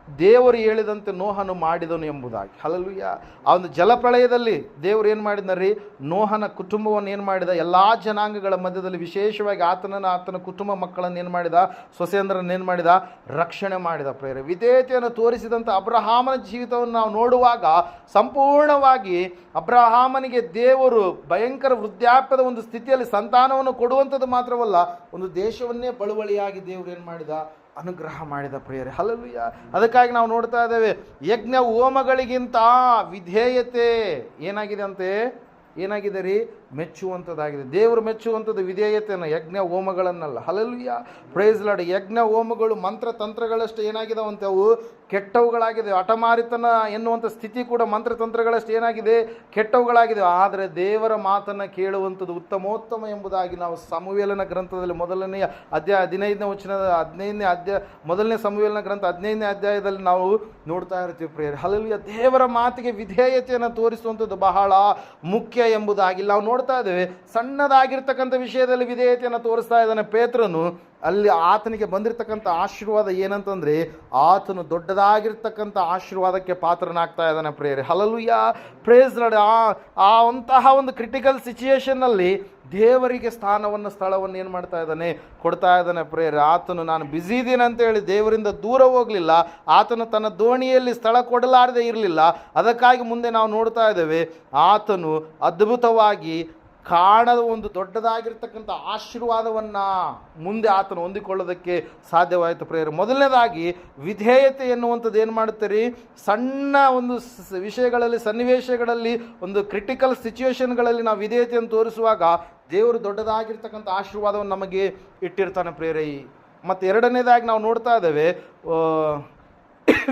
ದೇವರು ಹೇಳಿದಂತೆ ನೋಹನು ಮಾಡಿದನು ಎಂಬುದಾಗಿ. ಹಲಲುಯ್ಯ ಆ ಒಂದು ಜಲಪ್ರಳಯದಲ್ಲಿ ದೇವರು ಏನು ಮಾಡಿದ್ನರಿ? ನೋಹನ ಕುಟುಂಬವನ್ನು ಏನು ಮಾಡಿದ? ಎಲ್ಲ ಜನಾಂಗಗಳ ಮಧ್ಯದಲ್ಲಿ ವಿಶೇಷವಾಗಿ ಆತನನ್ನು ಆತನ ಕುಟುಂಬ ಮಕ್ಕಳನ್ನು ಏನು ಮಾಡಿದ? ಸೊಸೆಯಂದ್ರನ್ನು ಏನು ಮಾಡಿದ? ರಕ್ಷಣೆ ಮಾಡಿದ ಪ್ರೇರೆ ವಿಧೇಯತೆಯನ್ನು ತೋರಿಸಿದಂಥ ಅಬ್ರಹಾಮನ ಜೀವಿತವನ್ನು ನಾವು ನೋಡುವಾಗ ಸಂಪೂರ್ಣವಾಗಿ ಅಬ್ರಹಾಮನಿಗೆ ದೇವರು ಭಯಂಕರ ವೃದ್ಧಾಪ್ಯದ ಒಂದು ಸ್ಥಿತಿಯಲ್ಲಿ ಸಂತಾನವನ್ನು ಕೊಡುವಂಥದ್ದು ಮಾತ್ರವಲ್ಲ, ಒಂದು ದೇಶವನ್ನೇ ಬಳುವಳಿಯಾಗಿ ದೇವರು ಏನು ಮಾಡಿದ? ಅನುಗ್ರಹ ಮಾಡಿದ ಪ್ರಿಯರೇ. ಹಲಲುಯ್ಯ ಅದಕ್ಕಾಗಿ ನಾವು ನೋಡ್ತಾ ಇದ್ದೇವೆ, ಯಜ್ಞ ಹೋಮಗಳಿಗಿಂತ ವಿಧೇಯತೆ ಏನಾಗಿದೆ ಅಂತೆ? ಏನಾಗಿದೆ ರೀ? ಮೆಚ್ಚುವಂಥದ್ದಾಗಿದೆ. ದೇವರು ಮೆಚ್ಚುವಂಥದ್ದು ವಿಧೇಯತೆಯನ್ನು ಯಜ್ಞ ಹೋಮಗಳನ್ನಲ್ಲ. ಹಲಲುಯ್ಯ ಪ್ರೈಸ್ ಲಾಡ್ ಯಜ್ಞ ಹೋಮಗಳು ಮಂತ್ರ ತಂತ್ರಗಳಷ್ಟು ಏನಾಗಿದಾವಂತೆ ಅವು? ಕೆಟ್ಟವುಗಳಾಗಿದೆ. ಹಠಮಾರಿತನ ಎನ್ನುವಂಥ ಸ್ಥಿತಿ ಕೂಡ ಮಂತ್ರತಂತ್ರಗಳಷ್ಟು ಏನಾಗಿದೆ? ಕೆಟ್ಟವುಗಳಾಗಿದೆ. ಆದರೆ ದೇವರ ಮಾತನ್ನು ಕೇಳುವಂಥದ್ದು ಉತ್ತಮೋತ್ತಮ ಎಂಬುದಾಗಿ ನಾವು ಸಮುವೇಲನ ಗ್ರಂಥದಲ್ಲಿ ಮೊದಲನೆಯ ಅಧ್ಯಾಯ ಹದಿನೈದನೇ ವಚನದ ಹದಿನೈದನೇ ಅಧ್ಯಾಯ, ಮೊದಲನೇ ಸಮುವೇಲನ ಗ್ರಂಥ ಹದಿನೈದನೇ ಅಧ್ಯಾಯದಲ್ಲಿ ನಾವು ನೋಡ್ತಾ ಇರ್ತೀವಿ ಪ್ರೇಯರ್. ಹಲಲ್ಲಿಯ. ದೇವರ ಮಾತಿಗೆ ವಿಧೇಯತೆಯನ್ನು ತೋರಿಸುವಂಥದ್ದು ಬಹಳ ಮುಖ್ಯ ಎಂಬುದಾಗಿ ನಾವು ನೋಡ್ತಾ ಇದ್ದೇವೆ. ಸಣ್ಣದಾಗಿರ್ತಕ್ಕಂಥ ವಿಷಯದಲ್ಲಿ ವಿಧೇಯತೆಯನ್ನು ತೋರಿಸ್ತಾ ಇದ್ದಾನೆ ಪೇತ್ರನು. ಅಲ್ಲಿ ಆತನಿಗೆ ಬಂದಿರತಕ್ಕಂಥ ಆಶೀರ್ವಾದ ಏನಂತಂದರೆ ಆತನು ದೊಡ್ಡದಾಗಿರ್ತಕ್ಕಂಥ ಆಶೀರ್ವಾದಕ್ಕೆ ಪಾತ್ರನಾಗ್ತಾ ಇದ್ದಾನೆ ಪ್ರೇಯರ್. ಹಲಲುಯ್ಯ ಪ್ರೇಸ್ ಆ ಆ ಅಂತಹ ಒಂದು ಕ್ರಿಟಿಕಲ್ ಸಿಚುಯೇಷನ್ನಲ್ಲಿ ದೇವರಿಗೆ ಸ್ಥಾನವನ್ನು, ಸ್ಥಳವನ್ನು ಏನು ಮಾಡ್ತಾ ಇದ್ದಾನೆ? ಕೊಡ್ತಾ ಇದ್ದಾನೆ ಪ್ರೇಯರ್. ಆತನು, ನಾನು ಬ್ಯುಸಿ ಇದ್ದೀನಿ ಅಂತೇಳಿ ದೇವರಿಂದ ದೂರ ಹೋಗಲಿಲ್ಲ. ಆತನು ತನ್ನ ದೋಣಿಯಲ್ಲಿ ಸ್ಥಳ ಕೊಡಲಾರದೆ ಇರಲಿಲ್ಲ. ಅದಕ್ಕಾಗಿ ಮುಂದೆ ನಾವು ನೋಡ್ತಾ ಇದ್ದೇವೆ, ಆತನು ಅದ್ಭುತವಾಗಿ ಕಾಣದ ಒಂದು ದೊಡ್ಡದಾಗಿರ್ತಕ್ಕಂಥ ಆಶೀರ್ವಾದವನ್ನು ಮುಂದೆ ಆತನು ಹೊಂದಿಕೊಳ್ಳೋದಕ್ಕೆ ಸಾಧ್ಯವಾಯಿತು ಪ್ರೇಯರ್. ಮೊದಲನೇದಾಗಿ ವಿಧೇಯತೆ ಎನ್ನುವಂಥದ್ದು ಏನು ಮಾಡುತ್ತೀರಿ? ಸಣ್ಣ ಒಂದು ವಿಷಯಗಳಲ್ಲಿ, ಸನ್ನಿವೇಶಗಳಲ್ಲಿ, ಒಂದು ಕ್ರಿಟಿಕಲ್ ಸಿಚುವೇಶನ್ಗಳಲ್ಲಿ ನಾವು ವಿಧೇಯತೆಯನ್ನು ತೋರಿಸುವಾಗ ದೇವರು ದೊಡ್ಡದಾಗಿರ್ತಕ್ಕಂಥ ಆಶೀರ್ವಾದವನ್ನು ನಮಗೆ ಇಟ್ಟಿರ್ತಾನೆ ಪ್ರೇರೈ ಮತ್ತು ಎರಡನೇದಾಗಿ ನಾವು ನೋಡ್ತಾ ಇದ್ದೇವೆ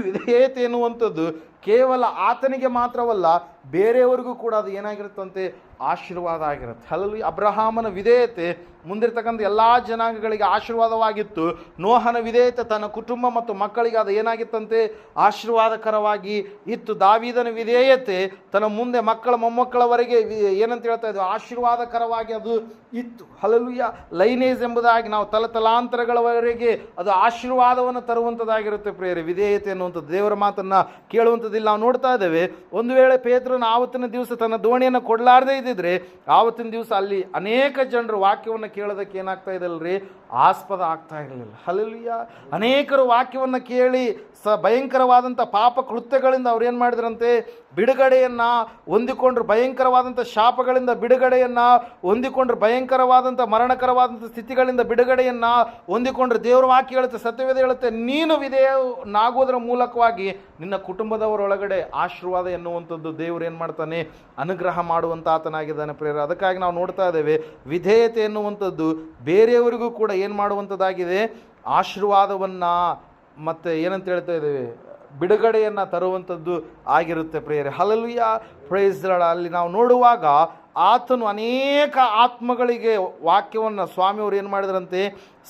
ವಿಧೇಯತೆ ಎನ್ನುವಂಥದ್ದು ಕೇವಲ ಆತನಿಗೆ ಮಾತ್ರವಲ್ಲ, ಬೇರೆಯವರಿಗೂ ಕೂಡ ಅದು ಏನಾಗಿರುತ್ತಂತೆ? ಆಶೀರ್ವಾದ ಆಗಿರುತ್ತೆ. ಅಲ್ಲಿ ಅಬ್ರಹಾಮನ ವಿಧೇಯತೆ ಮುಂದಿರ್ತಕ್ಕಂಥ ಎಲ್ಲ ಜನಾಂಗಗಳಿಗೆ ಆಶೀರ್ವಾದವಾಗಿತ್ತು. ನೋಹನ ವಿಧೇಯತ ತನ್ನ ಕುಟುಂಬ ಮತ್ತು ಮಕ್ಕಳಿಗೆ ಅದು ಏನಾಗಿತ್ತಂತೆ? ಆಶೀರ್ವಾದಕರವಾಗಿ ಇತ್ತು. ದಾವಿದನ ವಿಧೇಯತೆ ತನ್ನ ಮುಂದೆ ಮಕ್ಕಳ ಮೊಮ್ಮಕ್ಕಳವರೆಗೆ ಏನಂತ ಹೇಳ್ತಾ ಇದ್ವಿ ಆಶೀರ್ವಾದಕರವಾಗಿ ಅದು ಇತ್ತು. ಹಲಲುಯ್ಯ ಲೈನೇಜ್ ಎಂಬುದಾಗಿ ನಾವು ತಲತಲಾಂತರಗಳವರೆಗೆ ಅದು ಆಶೀರ್ವಾದವನ್ನು ತರುವಂಥದ್ದಾಗಿರುತ್ತೆ ಪ್ರೇರೆ ವಿಧೇಯತೆ ಅನ್ನುವಂಥದ್ದು ದೇವರ ಮಾತನ್ನು ಕೇಳುವಂಥದ್ದಿಲ್ಲ. ನಾವು ನೋಡ್ತಾ ಇದ್ದೇವೆ, ಒಂದು ವೇಳೆ ಪೇತ್ರನ ಆವತ್ತಿನ ದಿವಸ ತನ್ನ ದೋಣಿಯನ್ನು ಕೊಡಲಾರದೇ ಇದ್ದಿದ್ರೆ, ಆವತ್ತಿನ ದಿವಸ ಅಲ್ಲಿ ಅನೇಕ ಜನರು ವಾಕ್ಯವನ್ನು ಕೇಳೋದಕ್ಕೆ ಏನಾಗ್ತಾ ಇದಲ್ರಿ? ಆಸ್ಪದ ಆಗ್ತಾ ಇರಲಿಲ್ಲ. ಹಲಲಿಯ ಅನೇಕರು ವಾಕ್ಯವನ್ನು ಕೇಳಿ ಸ ಭಯಂಕರವಾದಂಥ ಪಾಪ ಕೃತ್ಯಗಳಿಂದ ಅವ್ರು ಏನು ಮಾಡಿದ್ರಂತೆ? ಬಿಡುಗಡೆಯನ್ನು ಹೊಂದಿಕೊಂಡ್ರು. ಭಯಂಕರವಾದಂಥ ಶಾಪಗಳಿಂದ ಬಿಡುಗಡೆಯನ್ನು ಹೊಂದಿಕೊಂಡ್ರು. ಭಯಂಕರವಾದಂಥ ಮರಣಕರವಾದಂಥ ಸ್ಥಿತಿಗಳಿಂದ ಬಿಡುಗಡೆಯನ್ನು ಹೊಂದಿಕೊಂಡ್ರು. ದೇವರ ವಾಕ್ಯ ಹೇಳುತ್ತೆ, ಸತ್ಯವೇದ ಹೇಳುತ್ತೆ, ನೀನು ವಿಧೇಯನಾಗುವುದರ ಮೂಲಕವಾಗಿ ನಿನ್ನ ಕುಟುಂಬದವರೊಳಗಡೆ ಆಶೀರ್ವಾದ ಎನ್ನುವಂಥದ್ದು ದೇವರು ಏನು ಮಾಡ್ತಾನೆ? ಅನುಗ್ರಹ ಮಾಡುವಂಥ ಆತನಾಗಿದ್ದಾನೆ ಪ್ರೇರ ಅದಕ್ಕಾಗಿ ನಾವು ನೋಡ್ತಾ ಇದ್ದೇವೆ, ವಿಧೇಯತೆ ಎನ್ನುವಂಥದ್ದು ಬೇರೆಯವರಿಗೂ ಕೂಡ ಏನು ಮಾಡುವಂಥದ್ದಾಗಿದೆ? ಆಶೀರ್ವಾದವನ್ನು ಮತ್ತು ಏನಂತ ಹೇಳ್ತಾ ಇದ್ದೇವೆ? ಬಿಡುಗಡೆಯನ್ನು ತರುವಂಥದ್ದು ಆಗಿರುತ್ತೆ ಪ್ರೇಯರೆ. ಹಲಲುಯ ಪ್ರೈಸ್ ಅಲ್ಲಿ ನಾವು ನೋಡುವಾಗ ಆತನು ಅನೇಕ ಆತ್ಮಗಳಿಗೆ ವಾಕ್ಯವನ್ನು ಸ್ವಾಮಿಯವರು ಏನು ಮಾಡಿದ್ರಂತೆ?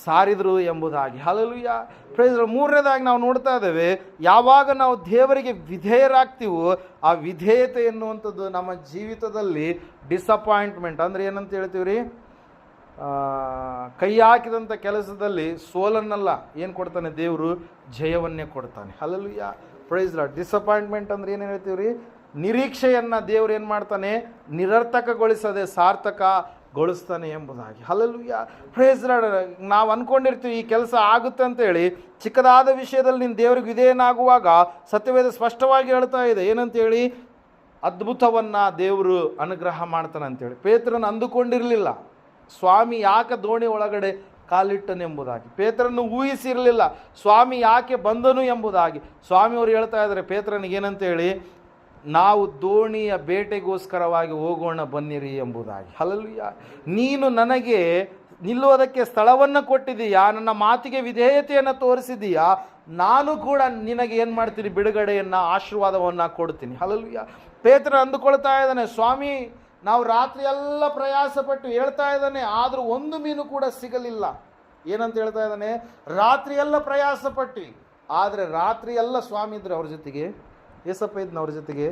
ಸಾರಿದರು ಎಂಬುದಾಗಿ. ಹಲಲುಯ ಪ್ರೈಸ್ ಮೂರನೇದಾಗಿ ನಾವು ನೋಡ್ತಾ ಇದ್ದೇವೆ, ಯಾವಾಗ ನಾವು ದೇವರಿಗೆ ವಿಧೇಯರಾಗ್ತೀವೋ ಆ ವಿಧೇಯತೆ ಎನ್ನುವಂಥದ್ದು ನಮ್ಮ ಜೀವಿತದಲ್ಲಿ ಡಿಸಪಾಯಿಂಟ್ಮೆಂಟ್ ಅಂದರೆ ಏನಂತ ಹೇಳ್ತೀವಿ ಕೈ ಹಾಕಿದಂಥ ಕೆಲಸದಲ್ಲಿ ಸೋಲನ್ನಲ್ಲ, ಏನು ಕೊಡ್ತಾನೆ ದೇವರು? ಜಯವನ್ನೇ ಕೊಡ್ತಾನೆ. ಹಲಲುಯ್ಯ ಪ್ರೈಸ್ ಲಾಡ್ ಡಿಸಪಾಯಿಂಟ್ಮೆಂಟ್ ಅಂದ್ರೆ ಏನು ಹೇಳ್ತೀವಿ ರೀ ನಿರೀಕ್ಷೆಯನ್ನು ದೇವ್ರು ಏನು ಮಾಡ್ತಾನೆ? ನಿರರ್ಥಕಗೊಳಿಸದೆ ಸಾರ್ಥಕಗೊಳಿಸ್ತಾನೆ ಎಂಬುದಾಗಿ. ಹಲಲುಯ್ಯ ಪ್ರೈಸ್ ಲಾಡ್ ನಾವು ಅಂದ್ಕೊಂಡಿರ್ತೀವಿ ಈ ಕೆಲಸ ಆಗುತ್ತೆ ಅಂತೇಳಿ. ಚಿಕ್ಕದಾದ ವಿಷಯದಲ್ಲಿ ನಿನ್ನ ದೇವ್ರಿಗೆ ವಿಧೇಯನಾಗುವಾಗ ಸತ್ಯವೇದ ಸ್ಪಷ್ಟವಾಗಿ ಹೇಳ್ತಾ ಇದೆ. ಏನಂತೇಳಿ? ಅದ್ಭುತವನ್ನು ದೇವರು ಅನುಗ್ರಹ ಮಾಡ್ತಾನೆ ಅಂತೇಳಿ ಪೇತ್ರನ ಅಂದುಕೊಂಡಿರಲಿಲ್ಲ. ಸ್ವಾಮಿ ಯಾಕೆ ದೋಣಿ ಒಳಗಡೆ ಕಾಲಿಟ್ಟನೆಂಬುದಾಗಿ ಪೇತ್ರನ್ನು ಊಹಿಸಿರಲಿಲ್ಲ, ಸ್ವಾಮಿ ಯಾಕೆ ಬಂದನು ಎಂಬುದಾಗಿ. ಸ್ವಾಮಿಯವರು ಹೇಳ್ತಾ ಇದ್ದಾರೆ, ಪೇತ್ರನಿಗೆ ಏನಂತ ಹೇಳಿ, ನಾವು ದೋಣಿಯ ಬೇಟೆಗೋಸ್ಕರವಾಗಿ ಹೋಗೋಣ ಬನ್ನಿರಿ ಎಂಬುದಾಗಿ. ಹಲಲುಯ್ಯ ನೀನು ನನಗೆ ನಿಲ್ಲುವುದಕ್ಕೆ ಸ್ಥಳವನ್ನು ಕೊಟ್ಟಿದೀಯಾ ನನ್ನ ಮಾತಿಗೆ ವಿಧೇಯತೆಯನ್ನು ತೋರಿಸಿದೀಯಾ ನಾನು ಕೂಡ ನಿನಗೆ ಏನು ಮಾಡ್ತೀನಿ, ಬಿಡುಗಡೆಯನ್ನು, ಆಶೀರ್ವಾದವನ್ನು ಕೊಡ್ತೀನಿ. ಹಲಲುಯ್ಯ ಪೇತ್ರ ಅಂದುಕೊಳ್ತಾ ಇದ್ದಾನೆ, ಸ್ವಾಮಿ ನಾವು ರಾತ್ರಿ ಎಲ್ಲ ಪ್ರಯಾಸಪಟ್ಟು ಹೇಳ್ತಾ ಇದ್ದಾನೆ, ಆದರೂ ಒಂದು ಮೀನು ಕೂಡ ಸಿಗಲಿಲ್ಲ. ಏನಂತ ಹೇಳ್ತಾ ಇದ್ದಾನೆ? ರಾತ್ರಿ ಎಲ್ಲ ಪ್ರಯಾಸಪಟ್ಟು. ಆದರೆ ರಾತ್ರಿ ಎಲ್ಲ ಸ್ವಾಮಿ ಇದ್ರು ಅವ್ರ ಜೊತೆಗೆ, ಏಸಪ್ಪ ಇದ್ನ ಅವ್ರ ಜೊತೆಗೆ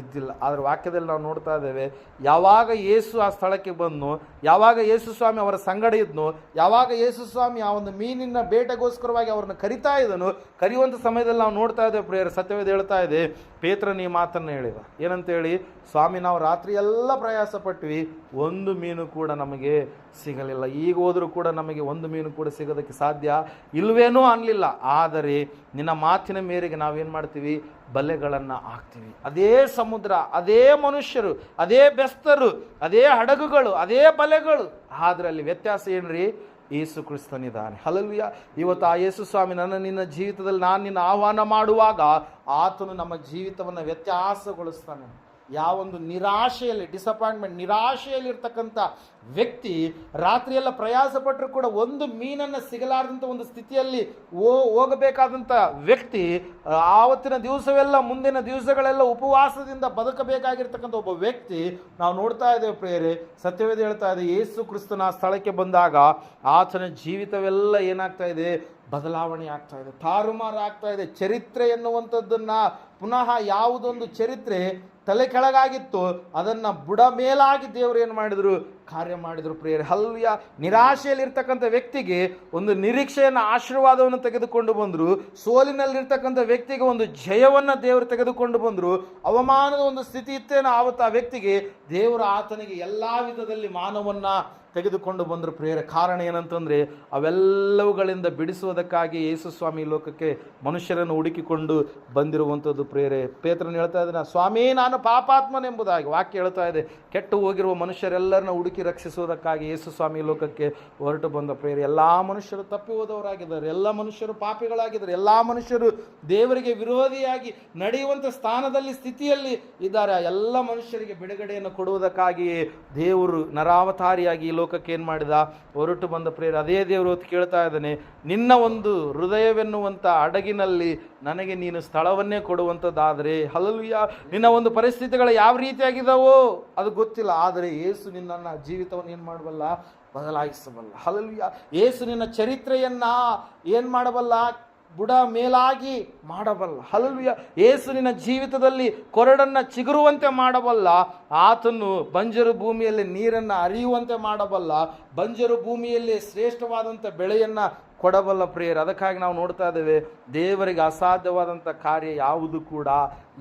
ಇದ್ದಿಲ್ಲ. ಆದರೆ ವಾಕ್ಯದಲ್ಲಿ ನಾವು ನೋಡ್ತಾ ಇದ್ದೇವೆ, ಯಾವಾಗ ಯೇಸು ಆ ಸ್ಥಳಕ್ಕೆ ಬಂದನು, ಯಾವಾಗ ಯೇಸು ಸ್ವಾಮಿ ಅವರ ಸಂಗಡ ಇದ್ನು, ಯಾವಾಗ ಯೇಸು ಸ್ವಾಮಿ ಆ ಒಂದು ಮೀನಿನ ಬೇಟೆಗೋಸ್ಕರವಾಗಿ ಅವರನ್ನು ಕರಿತಾ ಇದ್ದನು ಕರೆಯುವಂಥ ಸಮಯದಲ್ಲಿ ನಾವು ನೋಡ್ತಾ ಇದ್ದೇವೆ ಪ್ರೇಯರ್, ಸತ್ಯವೇದ ಹೇಳ್ತಾ ಇದೆ, ಪೇತ್ರ ನೀ ಮಾತನ್ನು ಹೇಳಿದ. ಏನಂತೇಳಿ ಸ್ವಾಮಿ ನಾವು ರಾತ್ರಿ ಎಲ್ಲ ಪ್ರಯಾಸ ಪಟ್ವಿ ಒಂದು ಮೀನು ಕೂಡ ನಮಗೆ ಸಿಗಲಿಲ್ಲ. ಈಗ ಹೋದರೂ ಕೂಡ ನಮಗೆ ಒಂದು ಮೀನು ಕೂಡ ಸಿಗೋದಕ್ಕೆ ಸಾಧ್ಯ ಇಲ್ವೇನೂ ಅನ್ನಲಿಲ್ಲ ಆದರೆ ನಿನ್ನ ಮಾತಿನ ಮೇರೆಗೆ ನಾವೇನು ಮಾಡ್ತೀವಿ? ಬಲೆಗಳನ್ನು ಹಾಕ್ತೀವಿ. ಅದೇ ಸಮುದ್ರ, ಅದೇ ಮನುಷ್ಯರು, ಅದೇ ಬೆಸ್ತರು, ಅದೇ ಹಡಗುಗಳು, ಅದೇ ಬಲೆಗಳು. ಆದರೆ ಅಲ್ಲಿ ವ್ಯತ್ಯಾಸ ಏನ್ರಿ? ಯೇಸು ಕ್ರಿಸ್ತನಿದ್ದಾನೆ ಹಲಲ್ವಿಯ ಇವತ್ತು ಆ ಯೇಸು ಸ್ವಾಮಿ ನನ್ನ ನಿನ್ನ ಜೀವಿತದಲ್ಲಿ ನಾನು ನಿನ್ನ ಆಹ್ವಾನ ಮಾಡುವಾಗ ಆತನು ನಮ್ಮ ಜೀವಿತವನ್ನು ವ್ಯತ್ಯಾಸಗೊಳಿಸ್ತಾನೆ. ಯಾವೊಂದು ನಿರಾಶೆಯಲ್ಲಿ ಡಿಸಪಾಯಿಂಟ್ಮೆಂಟ್ ನಿರಾಶೆಯಲ್ಲಿರ್ತಕ್ಕಂಥ ವ್ಯಕ್ತಿ ರಾತ್ರಿಯೆಲ್ಲ ಪ್ರಯಾಸ ಪಟ್ಟರು ಕೂಡ ಒಂದು ಮೀನನ್ನು ಸಿಗಲಾರದಂಥ ಒಂದು ಸ್ಥಿತಿಯಲ್ಲಿ ಓ ಹೋಗಬೇಕಾದಂಥ ವ್ಯಕ್ತಿ ಆವತ್ತಿನ ದಿವಸವೆಲ್ಲ, ಮುಂದಿನ ದಿವಸಗಳೆಲ್ಲ ಉಪವಾಸದಿಂದ ಬದುಕಬೇಕಾಗಿರ್ತಕ್ಕಂಥ ಒಬ್ಬ ವ್ಯಕ್ತಿ, ನಾವು ನೋಡ್ತಾ ಇದ್ದೇವೆ ಪ್ರೇರೆ ಸತ್ಯವೇದ ಹೇಳ್ತಾ ಇದೆ ಯೇಸು ಕ್ರಿಸ್ತನ ಸ್ಥಳಕ್ಕೆ ಬಂದಾಗ ಆತನ ಜೀವಿತವೆಲ್ಲ ಏನಾಗ್ತಾ ಇದೆ? ಬದಲಾವಣೆ ಆಗ್ತಾ ಇದೆ, ತಾರುಮಾರು ಆಗ್ತಾ ಇದೆ. ಚರಿತ್ರೆ ಎನ್ನುವಂಥದ್ದನ್ನು ಪುನಃ ಯಾವುದೊಂದು ಚರಿತ್ರೆ ತಲೆ ಕೆಳಗಾಗಿತ್ತು, ಅದನ್ನು ಬುಡ ಮೇಲಾಗಿ ದೇವರು ಏನು ಮಾಡಿದರು? ಕಾರ್ಯ ಮಾಡಿದರು ಪ್ರಿಯರೇ. ಹಲ್ಯ ನಿರಾಶೆಯಲ್ಲಿರ್ತಕ್ಕಂಥ ವ್ಯಕ್ತಿಗೆ ಒಂದು ನಿರೀಕ್ಷೆಯನ್ನು, ಆಶೀರ್ವಾದವನ್ನು ತೆಗೆದುಕೊಂಡು ಬಂದರು. ಸೋಲಿನಲ್ಲಿರ್ತಕ್ಕಂಥ ವ್ಯಕ್ತಿಗೆ ಒಂದು ಜಯವನ್ನು ದೇವರು ತೆಗೆದುಕೊಂಡು ಬಂದರು. ಅವಮಾನದ ಒಂದು ಸ್ಥಿತಿ ಇತ್ತೇನೋ ಆವತ್ತು ಆ ವ್ಯಕ್ತಿಗೆ ದೇವರು ಆತನಿಗೆ ಎಲ್ಲ ವಿಧದಲ್ಲಿ ಮಾನವನ್ನು ತೆಗೆದುಕೊಂಡು ಬಂದರು ಪ್ರೇರ ಕಾರಣ ಏನಂತಂದರೆ, ಅವೆಲ್ಲವುಗಳಿಂದ ಬಿಡಿಸುವುದಕ್ಕಾಗಿ ಯೇಸು ಸ್ವಾಮಿ ಲೋಕಕ್ಕೆ ಮನುಷ್ಯರನ್ನು ಹುಡುಕಿಕೊಂಡು ಬಂದಿರುವಂಥದ್ದು ಪ್ರೇರೆ ಪೇತ್ರನ ಹೇಳ್ತಾ ಇದ್ದಾನೆ, ಸ್ವಾಮಿ, ನಾನು ಪಾಪಾತ್ಮನೆಂಬುದಾಗಿ. ವಾಕ್ಯ ಹೇಳ್ತಾ ಇದೆ, ಕೆಟ್ಟು ಹೋಗಿರುವ ಮನುಷ್ಯರೆಲ್ಲರನ್ನ ಹುಡುಕಿ ರಕ್ಷಿಸುವುದಕ್ಕಾಗಿ ಯೇಸು ಸ್ವಾಮಿ ಲೋಕಕ್ಕೆ ಹೊರಟು ಬಂದ ಪ್ರೇರೆ ಎಲ್ಲ ಮನುಷ್ಯರು ತಪ್ಪಿ ಹೋದವರಾಗಿದ್ದಾರೆ ಎಲ್ಲ ಮನುಷ್ಯರು ಪಾಪಿಗಳಾಗಿದ್ದಾರೆ, ಎಲ್ಲ ಮನುಷ್ಯರು ದೇವರಿಗೆ ವಿರೋಧಿಯಾಗಿ ನಡೆಯುವಂಥ ಸ್ಥಾನದಲ್ಲಿ, ಸ್ಥಿತಿಯಲ್ಲಿ ಇದ್ದಾರೆ. ಎಲ್ಲ ಮನುಷ್ಯರಿಗೆ ಬಿಡುಗಡೆಯನ್ನು ಕೊಡುವುದಕ್ಕಾಗಿಯೇ ದೇವರು ನರಾವತಾರಿಯಾಗಿ ಈ ಲೋಕಕ್ಕೆ ಏನು ಮಾಡಿದ? ಹೊರಟು ಬಂದ ಪ್ರೇರ ಅದೇ ದೇವರು ಹೊತ್ತು ಕೇಳ್ತಾ ಇದ್ದಾನೆ, ನಿನ್ನ ಒಂದು ಹೃದಯವೆನ್ನುವಂಥ ಅಡಗಿನಲ್ಲಿ ನನಗೆ ನೀನು ಸ್ಥಳವನ್ನೇ ಕೊಡುವಂಥದ್ದಾದರೆ ಹಲಲುಯ್ಯ ನಿನ್ನ ಒಂದು ಪರಿಸ್ಥಿತಿಗಳು ಯಾವ ರೀತಿಯಾಗಿದ್ದಾವೋ ಅದು ಗೊತ್ತಿಲ್ಲ, ಆದರೆ ಏಸು ನಿನ್ನ ಜೀವಿತವನ್ನು ಏನು ಮಾಡಬಲ್ಲ? ಬದಲಾಯಿಸಬಲ್ಲ. ಹಲಲುಯ್ಯ ಏಸು ನಿನ್ನ ಚರಿತ್ರೆಯನ್ನು ಏನು ಮಾಡಬಲ್ಲ? ಬುಡ ಮೇಲಾಗಿ ಮಾಡಬಲ್ಲ. ಹಲವಿಯ ಏಸುವಿನ ಜೀವಿತದಲ್ಲಿ ಕೊರಡನ್ನು ಚಿಗುರುವಂತೆ ಮಾಡಬಲ್ಲ. ಆತನು ಬಂಜರು ಭೂಮಿಯಲ್ಲಿ ನೀರನ್ನು ಅರಿಯುವಂತೆ ಮಾಡಬಲ್ಲ. ಬಂಜರು ಭೂಮಿಯಲ್ಲಿ ಶ್ರೇಷ್ಠವಾದಂಥ ಬೆಳೆಯನ್ನು ಕೊಡಬಲ್ಲ ಪ್ರೇಯರ್, ಅದಕ್ಕಾಗಿ ನಾವು ನೋಡ್ತಾ ಇದ್ದೇವೆ, ದೇವರಿಗೆ ಅಸಾಧ್ಯವಾದಂಥ ಕಾರ್ಯ ಯಾವುದು ಕೂಡ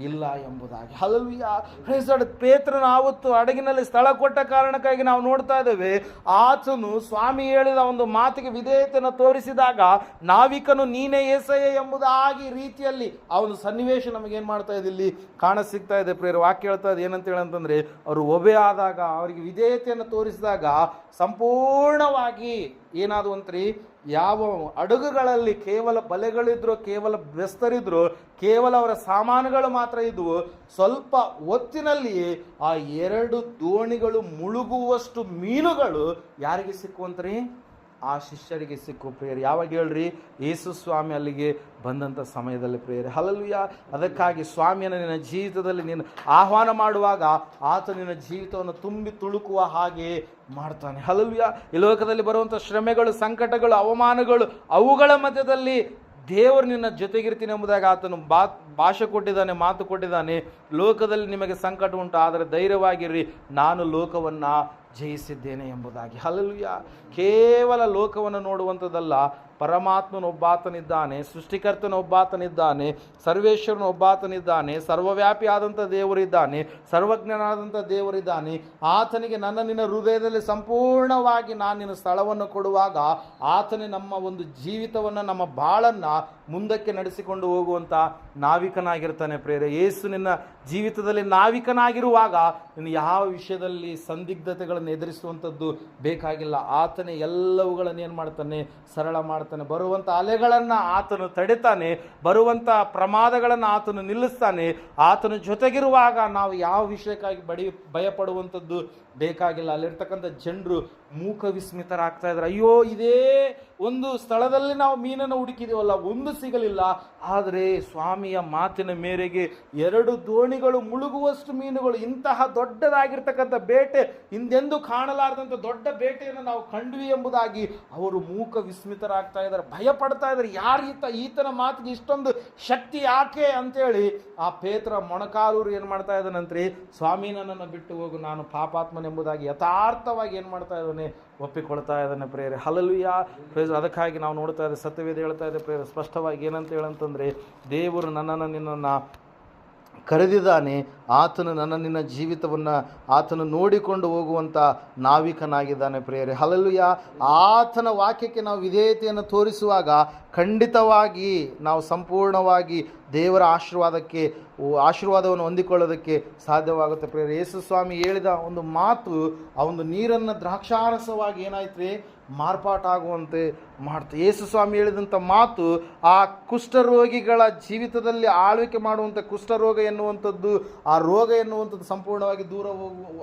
ಇಲ್ಲ ಎಂಬುದಾಗಿ. ಹಲವು ಪೇತ್ರನ ಆವತ್ತು ಹಡಗಿನಲ್ಲಿ ಸ್ಥಳ ಕೊಟ್ಟ ಕಾರಣಕ್ಕಾಗಿ ನಾವು ನೋಡ್ತಾ ಇದ್ದೇವೆ, ಆತನು ಸ್ವಾಮಿ ಹೇಳಿದ ಒಂದು ಮಾತಿಗೆ ವಿಧೇಯತೆಯನ್ನು ತೋರಿಸಿದಾಗ, ನಾವಿಕನು ನೀನೇ ಏಸಯ್ಯ ಎಂಬುದಾಗಿ ರೀತಿಯಲ್ಲಿ ಆ ಒಂದು ಸನ್ನಿವೇಶ ನಮಗೆ ಏನು ಮಾಡ್ತಾ ಇದೆ ಇಲ್ಲಿ? ಕಾಣ ಸಿಗ್ತಾ ಇದೆ ಪ್ರೇಯರ್, ವಾಕ್ಯ ಹೇಳ್ತಾ ಇದೆ ಏನಂತ ಅಂತಂದರೆ, ಅವರು ಒಬೆ ಆದಾಗ, ಅವರಿಗೆ ವಿಧೇಯತೆಯನ್ನು ತೋರಿಸಿದಾಗ, ಸಂಪೂರ್ಣವಾಗಿ ಏನಾದು ಅಂತ್ರಿ ಯಾವ ಅಡುಗುಗಳಲ್ಲಿ ಕೇವಲ ಬಲೆಗಳಿದ್ರು, ಕೇವಲ ಬೆಸ್ತರಿದ್ರು, ಕೇವಲ ಅವರ ಸಾಮಾನುಗಳು ಮಾತ್ರ ಇದ್ವು. ಸ್ವಲ್ಪ ಹೊತ್ತಿನಲ್ಲಿಯೇ ಆ ಎರಡು ದೋಣಿಗಳು ಮುಳುಗುವಷ್ಟು ಮೀನುಗಳು ಯಾರಿಗೆ ಸಿಕ್ಕುವಂತ್ರಿ? ಆ ಶಿಷ್ಯರಿಗೆ ಸಿಕ್ಕು ಪ್ರೇಯರ್. ಯಾವಾಗ ಹೇಳ್ರಿ? ಯೇಸು ಸ್ವಾಮಿ ಅಲ್ಲಿಗೆ ಬಂದಂಥ ಸಮಯದಲ್ಲಿ ಪ್ರೇಯರ್. ಹಲಲುಯ್ಯ ಅದಕ್ಕಾಗಿ ಸ್ವಾಮಿಯನ್ನು ನಿನ್ನ ಜೀವಿತದಲ್ಲಿ ನೀನು ಆಹ್ವಾನ ಮಾಡುವಾಗ ಆತ ನಿನ್ನ ಜೀವಿತವನ್ನು ತುಂಬಿ ತುಳುಕುವ ಹಾಗೆ ಮಾಡ್ತಾನೆ. ಹಲಲುಯ್ಯ ಈ ಲೋಕದಲ್ಲಿ ಬರುವಂಥ ಶ್ರಮೆಗಳು, ಸಂಕಟಗಳು, ಅವಮಾನಗಳು ಅವುಗಳ ಮಧ್ಯದಲ್ಲಿ ದೇವರು ನಿನ್ನ ಜೊತೆಗಿರ್ತೀನಿ ಎಂಬುದಾಗಿ ಆತನು ಬಾ ಭಾಷೆ ಕೊಟ್ಟಿದ್ದಾನೆ, ಮಾತು ಕೊಟ್ಟಿದ್ದಾನೆ. ಲೋಕದಲ್ಲಿ ನಿಮಗೆ ಸಂಕಟ ಉಂಟು, ಆದರೆ ಧೈರ್ಯವಾಗಿರ್ರಿ ನಾನು ಲೋಕವನ್ನು ಜಯಿಸಿದ್ದೇನೆ ಎಂಬುದಾಗಿ. ಹಲಲುಯ್ಯ ಕೇವಲ ಲೋಕವನ್ನು ನೋಡುವಂಥದ್ದಲ್ಲ ಪರಮಾತ್ಮನೊಬ್ಬಾತನಿದ್ದಾನೆ, ಸೃಷ್ಟಿಕರ್ತನೊಬ್ಬಾತನಿದ್ದಾನೆ, ಸರ್ವೇಶ್ವರನೊಬ್ಬಾತನಿದ್ದಾನೆ ಸರ್ವವ್ಯಾಪಿ ಆದಂಥ ದೇವರಿದ್ದಾನೆ, ಸರ್ವಜ್ಞನಾದಂಥ ದೇವರಿದ್ದಾನೆ. ಆತನಿಗೆ ನನ್ನ ನಿನ್ನ ಹೃದಯದಲ್ಲಿ ಸಂಪೂರ್ಣವಾಗಿ ನಾನು ನಿನ್ನ ಸ್ಥಳವನ್ನು ಕೊಡುವಾಗ ಆತನೇ ನಮ್ಮ ಒಂದು ಜೀವಿತವನ್ನು, ನಮ್ಮ ಬಾಳನ್ನು ಮುಂದಕ್ಕೆ ನಡೆಸಿಕೊಂಡು ಹೋಗುವಂಥ ನಾವಿಕನಾಗಿರ್ತಾನೆ ಪ್ರೇರೆ ಯೇಸು ನಿನ್ನ ಜೀವಿತದಲ್ಲಿ ನಾವಿಕನಾಗಿರುವಾಗ ನೀನು ಯಾವ ವಿಷಯದಲ್ಲಿ ಸಂದಿಗ್ಧತೆಗಳನ್ನು ಎದುರಿಸುವಂಥದ್ದು ಬೇಕಾಗಿಲ್ಲ. ಆತನೇ ಎಲ್ಲವುಗಳನ್ನು ಏನು ಮಾಡ್ತಾನೆ? ಸರಳ ಮಾಡ್ತಾನೆ. ಬರುವಂಥ ಅಲೆಗಳನ್ನು ಆತನು ತಡಿತಾನೆ, ಬರುವಂಥ ಪ್ರಮಾದಗಳನ್ನು ಆತನು ನಿಲ್ಲಿಸ್ತಾನೆ. ಆತನ ಜೊತೆಗಿರುವಾಗ ನಾವು ಯಾವ ವಿಷಯಕ್ಕಾಗಿ ಬಡಿ ಭಯಪಡುವಂಥದ್ದು ಬೇಕಾಗಿಲ್ಲ. ಅಲ್ಲಿರ್ತಕ್ಕಂಥ ಜನರು ಮೂಕ ವಿಸ್ಮಿತರಾಗ್ತಾ ಇದ್ದಾರೆ. ಅಯ್ಯೋ, ಇದೇ ಒಂದು ಸ್ಥಳದಲ್ಲಿ ನಾವು ಮೀನನ್ನು ಹುಡುಕಿದೀವಲ್ಲ, ಒಂದು ಸಿಗಲಿಲ್ಲ. ಆದರೆ ಸ್ವಾಮಿಯ ಮಾತಿನ ಮೇರೆಗೆ ಎರಡು ದೋಣಿಗಳು ಮುಳುಗುವಷ್ಟು ಮೀನುಗಳು ಇಂತಹ ದೊಡ್ಡದಾಗಿರ್ತಕ್ಕಂಥ ಬೇಟೆ ಹಿಂದೆಂದೂ ಕಾಣಲಾರದಂಥ ದೊಡ್ಡ ಬೇಟೆಯನ್ನು ನಾವು ಕಂಡ್ವಿ ಎಂಬುದಾಗಿ ಅವರು ಮೂಕ ವಿಸ್ಮಿತರಾಗ್ತಾ ಇದ್ದಾರೆ. ಭಯ ಪಡ್ತಾ ಇದ್ದಾರೆ. ಯಾರು ಈತ ಈತನ ಮಾತಿಗೆ ಇಷ್ಟೊಂದು ಶಕ್ತಿ ಯಾಕೆ ಅಂತೇಳಿ ಆ ಪೇತ್ರ ಮೊಣಕಾಲೂರು ಏನು ಮಾಡ್ತಾ ಇದ್ದಾನಂತ್ರಿ, ಸ್ವಾಮಿ ನನ್ನನ್ನು ಬಿಟ್ಟು ಹೋಗು, ನಾನು ಪಾಪಾತ್ಮನೆಂಬುದಾಗಿ ಯಥಾರ್ಥವಾಗಿ ಏನು ಮಾಡ್ತಾ ಇದ್ದಾನೆ ಒಪ್ಪಿಕೊಳ್ತಾ ಇದ್ದಾನೆ ಪ್ರೇರೆ ಹಲಲುಯ ಪ್ರೇಸ್ ಅದಕ್ಕಾಗಿ ನಾವು ನೋಡ್ತಾ ಇದ್ದೆ ಸತ್ಯವೇದ ಹೇಳ್ತಾ ಇದೆ ಪ್ರೇರೆ ಸ್ಪಷ್ಟವಾಗಿ ಏನಂತ ಹೇಳಂತಂದರೆ, ದೇವರು ನನ್ನನ್ನು ನಿನ್ನನ್ನು ಕರೆದಿದ್ದಾನೆ, ಆತನು ನನ್ನ ನಿನ್ನ ಜೀವಿತವನ್ನು ಆತನು ನೋಡಿಕೊಂಡು ಹೋಗುವಂಥ ನಾವಿಕನಾಗಿದ್ದಾನೆ ಪ್ರೇಯರೆ. ಹಲಲುಯ ಆತನ ವಾಕ್ಯಕ್ಕೆ ನಾವು ವಿಧೇಯತೆಯನ್ನು ತೋರಿಸುವಾಗ ಖಂಡಿತವಾಗಿ ನಾವು ಸಂಪೂರ್ಣವಾಗಿ ದೇವರ ಆಶೀರ್ವಾದಕ್ಕೆ ಆಶೀರ್ವಾದವನ್ನು ಹೊಂದಿಕೊಳ್ಳೋದಕ್ಕೆ ಸಾಧ್ಯವಾಗುತ್ತೆ ಪ್ರೇಯರೆ. ಯೇಸು ಸ್ವಾಮಿ ಹೇಳಿದ ಒಂದು ಮಾತು, ಆ ಒಂದು ನೀರನ್ನು ದ್ರಾಕ್ಷಾರಸವಾಗಿ ಏನಾಯ್ತು ಮಾರ್ಪಾಟಾಗುವಂತೆ ಮಾಡ್ತು ಯೇಸು ಸ್ವಾಮಿ ಹೇಳಿದಂಥ ಮಾತು ಆ ಕುಷ್ಠರೋಗಿಗಳ ಜೀವಿತದಲ್ಲಿ ಆಳ್ವಿಕೆ ಮಾಡುವಂಥ ಕುಷ್ಠರೋಗ ಎನ್ನುವಂಥದ್ದು, ಆ ರೋಗ ಎನ್ನುವಂಥದ್ದು ಸಂಪೂರ್ಣವಾಗಿ ದೂರ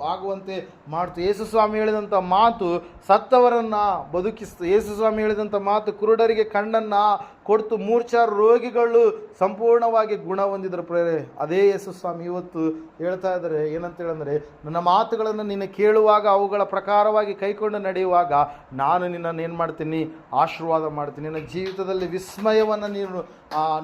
ಆಗುವಂತೆ ಮಾಡ್ತು. ಯೇಸು ಸ್ವಾಮಿ ಹೇಳಿದಂಥ ಮಾತು ಸತ್ತವರನ್ನು ಬದುಕಿಸ್ತು. ಯೇಸು ಸ್ವಾಮಿ ಹೇಳಿದಂಥ ಮಾತು ಕುರುಡರಿಗೆ ಕಣ್ಣನ್ನು ಕೊಡ್ತು. ಮೂರ್ಛ ರೋಗಿಗಳು ಸಂಪೂರ್ಣವಾಗಿ ಗುಣ ಹೊಂದಿದ್ರು. ಪ್ರೇರೆ, ಅದೇ ಯೇಸು ಸ್ವಾಮಿ ಇವತ್ತು ಹೇಳ್ತಾ ಇದ್ದಾರೆ. ಏನಂತ ಹೇಳಂದ್ರೆ ನನ್ನ ಮಾತುಗಳನ್ನು ನೀನು ಕೇಳುವಾಗ ಅವುಗಳ ಪ್ರಕಾರವಾಗಿ ಕೈಕೊಂಡು ನಡೆಯುವಾಗ ನಾನು ನಿನ್ನನ್ನು ಏನು ಮಾಡ್ತೀನಿ? ಆಶೀರ್ವಾದ ಮಾಡ್ತೀನಿ ನಿನ್ನ ಜೀವಿತದಲ್ಲಿ ವಿಸ್ಮಯವನ್ನು ನೀನು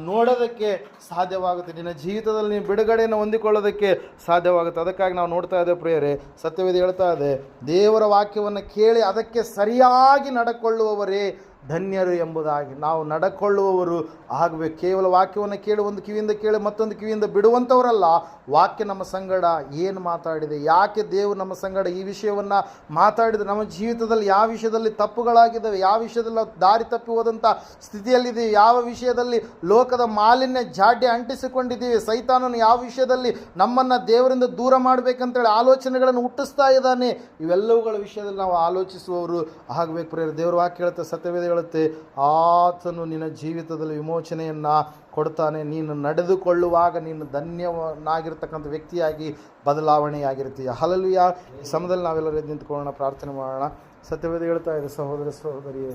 ನೋಡೋದಕ್ಕೆ ಸಾಧ್ಯವಾಗುತ್ತೆ. ನಿನ್ನ ಜೀವಿತದಲ್ಲಿ ನೀನು ಬಿಡುಗಡೆಯನ್ನು ಹೊಂದಿಕೊಳ್ಳೋದಕ್ಕೆ ಸಾಧ್ಯವಾಗುತ್ತೆ. ಅದಕ್ಕಾಗಿ ನಾವು ನೋಡ್ತಾ ಇದ್ದೇವೆ ಪ್ರಿಯರೇ, ಸತ್ಯವೇದಿ ಹೇಳ್ತಾ ಇದೆ, ದೇವರ ವಾಕ್ಯವನ್ನು ಕೇಳಿ ಅದಕ್ಕೆ ಸರಿಯಾಗಿ ನಡ್ಕೊಳ್ಳುವವರೇ ಧನ್ಯರು ಎಂಬುದಾಗಿ ನಾವು ನಡ್ಕೊಳ್ಳುವವರು ಆಗಬೇಕು ಕೇವಲ ವಾಕ್ಯವನ್ನು ಕೇಳಿ, ಒಂದು ಕಿವಿಯಿಂದ ಕೇಳಿ, ಮತ್ತೊಂದು ಕಿವಿಯಿಂದ ಬಿಡುವಂಥವರಲ್ಲ. ವಾಕ್ಯ ನಮ್ಮ ಸಂಗಡ ಏನು ಮಾತಾಡಿದೆ? ಯಾಕೆ ದೇವರು ನಮ್ಮ ಸಂಗಡ ಈ ವಿಷಯವನ್ನು ಮಾತಾಡಿದೆ? ನಮ್ಮ ಜೀವಿತದಲ್ಲಿ ಯಾವ ವಿಷಯದಲ್ಲಿ ತಪ್ಪುಗಳಾಗಿದ್ದಾವೆ? ಯಾವ ವಿಷಯದಲ್ಲಿ ದಾರಿ ತಪ್ಪಿ ಹೋದಂಥ ಸ್ಥಿತಿಯಲ್ಲಿದೆ ಯಾವ ವಿಷಯದಲ್ಲಿ ಲೋಕದ ಮಾಲಿನ್ಯ ಜಾಡ್ಯ ಅಂಟಿಸಿಕೊಂಡಿದ್ದೀವಿ? ಸೈತಾನನು ಯಾವ ವಿಷಯದಲ್ಲಿ ನಮ್ಮನ್ನು ದೇವರಿಂದ ದೂರ ಮಾಡಬೇಕಂತೇಳಿ ಆಲೋಚನೆಗಳನ್ನು ಹುಟ್ಟಿಸ್ತಾ ಇದ್ದಾನೆ? ಇವೆಲ್ಲವುಗಳ ವಿಷಯದಲ್ಲಿ ನಾವು ಆಲೋಚಿಸುವವರು ಆಗಬೇಕು ಪ್ರೇರ ದೇವರ ವಾಕ್ಯ ಹೇಳುತ್ತೆ ಸತ್ಯವೇದ ಹೇಳುತ್ತೆ, ಆತನು ನಿನ್ನ ಜೀವಿತದಲ್ಲಿ ವಿಮೋಚನೆಯನ್ನು ಕೊಡ್ತಾನೆ. ನೀನು ನಡೆದುಕೊಳ್ಳುವಾಗ ನೀನು ಧನ್ಯವನ್ನಾಗಿರ್ತಕ್ಕಂಥ ವ್ಯಕ್ತಿಯಾಗಿ ಬದಲಾವಣೆಯಾಗಿರ್ತೀಯ. ಹಲಲುಯ ಈ ಸಮಯದಲ್ಲಿ ನಾವೆಲ್ಲರೂ ನಿಂತ್ಕೊಳ್ಳೋಣ, ಪ್ರಾರ್ಥನೆ ಮಾಡೋಣ. ಸತ್ಯವೇದ ಹೇಳ್ತಾ ಇದೆ, ಸಹೋದರ ಸಹೋದರಿಯೇ,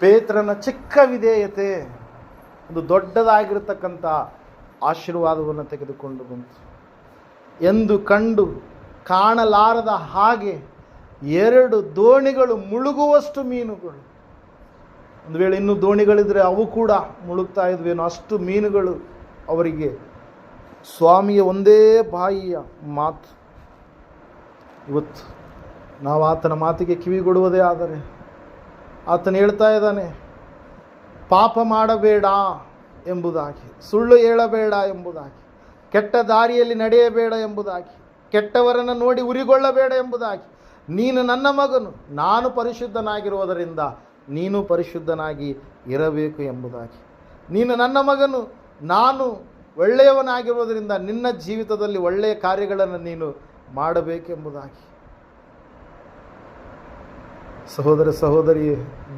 ಪೇತ್ರನ ಚಿಕ್ಕ ವಿಧೇಯತೆ ಒಂದು ದೊಡ್ಡದಾಗಿರ್ತಕ್ಕಂಥ ಆಶೀರ್ವಾದವನ್ನು ತೆಗೆದುಕೊಂಡು ಬಂತು. ಎಂದು ಕಂಡು ಕಾಣಲಾರದ ಹಾಗೆ ಎರಡು ದೋಣಿಗಳು ಮುಳುಗುವಷ್ಟು ಮೀನುಗಳು. ಒಂದು ವೇಳೆ ಇನ್ನೂ ದೋಣಿಗಳಿದ್ರೆ ಅವು ಕೂಡ ಮುಳುಗ್ತಾ ಇದ್ವೇನೋ ಅಷ್ಟು ಮೀನುಗಳು ಅವರಿಗೆ. ಸ್ವಾಮಿಯ ಒಂದೇ ಬಾಯಿಯ ಮಾತು. ಇವತ್ತು ನಾವು ಆತನ ಮಾತಿಗೆ ಕಿವಿಗೊಡುವುದೇ ಆದರೆ ಆತನು ಹೇಳ್ತಾ ಇದ್ದಾನೆ, ಪಾಪ ಮಾಡಬೇಡ ಎಂಬುದಾಗಿ, ಸುಳ್ಳು ಹೇಳಬೇಡ ಎಂಬುದಾಗಿ, ಕೆಟ್ಟ ದಾರಿಯಲ್ಲಿ ನಡೆಯಬೇಡ ಎಂಬುದಾಗಿ, ಕೆಟ್ಟವರನ್ನು ನೋಡಿ ಉರಿಗೊಳ್ಳಬೇಡ ಎಂಬುದಾಗಿ ನೀನು ನನ್ನ ಮಗನು, ನಾನು ಪರಿಶುದ್ಧನಾಗಿರುವುದರಿಂದ ನೀನು ಪರಿಶುದ್ಧನಾಗಿ ಇರಬೇಕು ಎಂಬುದಾಗಿ. ನೀನು ನನ್ನ ಮಗನು, ನಾನು ಒಳ್ಳೆಯವನಾಗಿರುವುದರಿಂದ ನಿನ್ನ ಜೀವಿತದಲ್ಲಿ ಒಳ್ಳೆಯ ಕಾರ್ಯಗಳನ್ನು ನೀನು ಮಾಡಬೇಕೆಂಬುದಾಗಿ. ಸಹೋದರ ಸಹೋದರಿ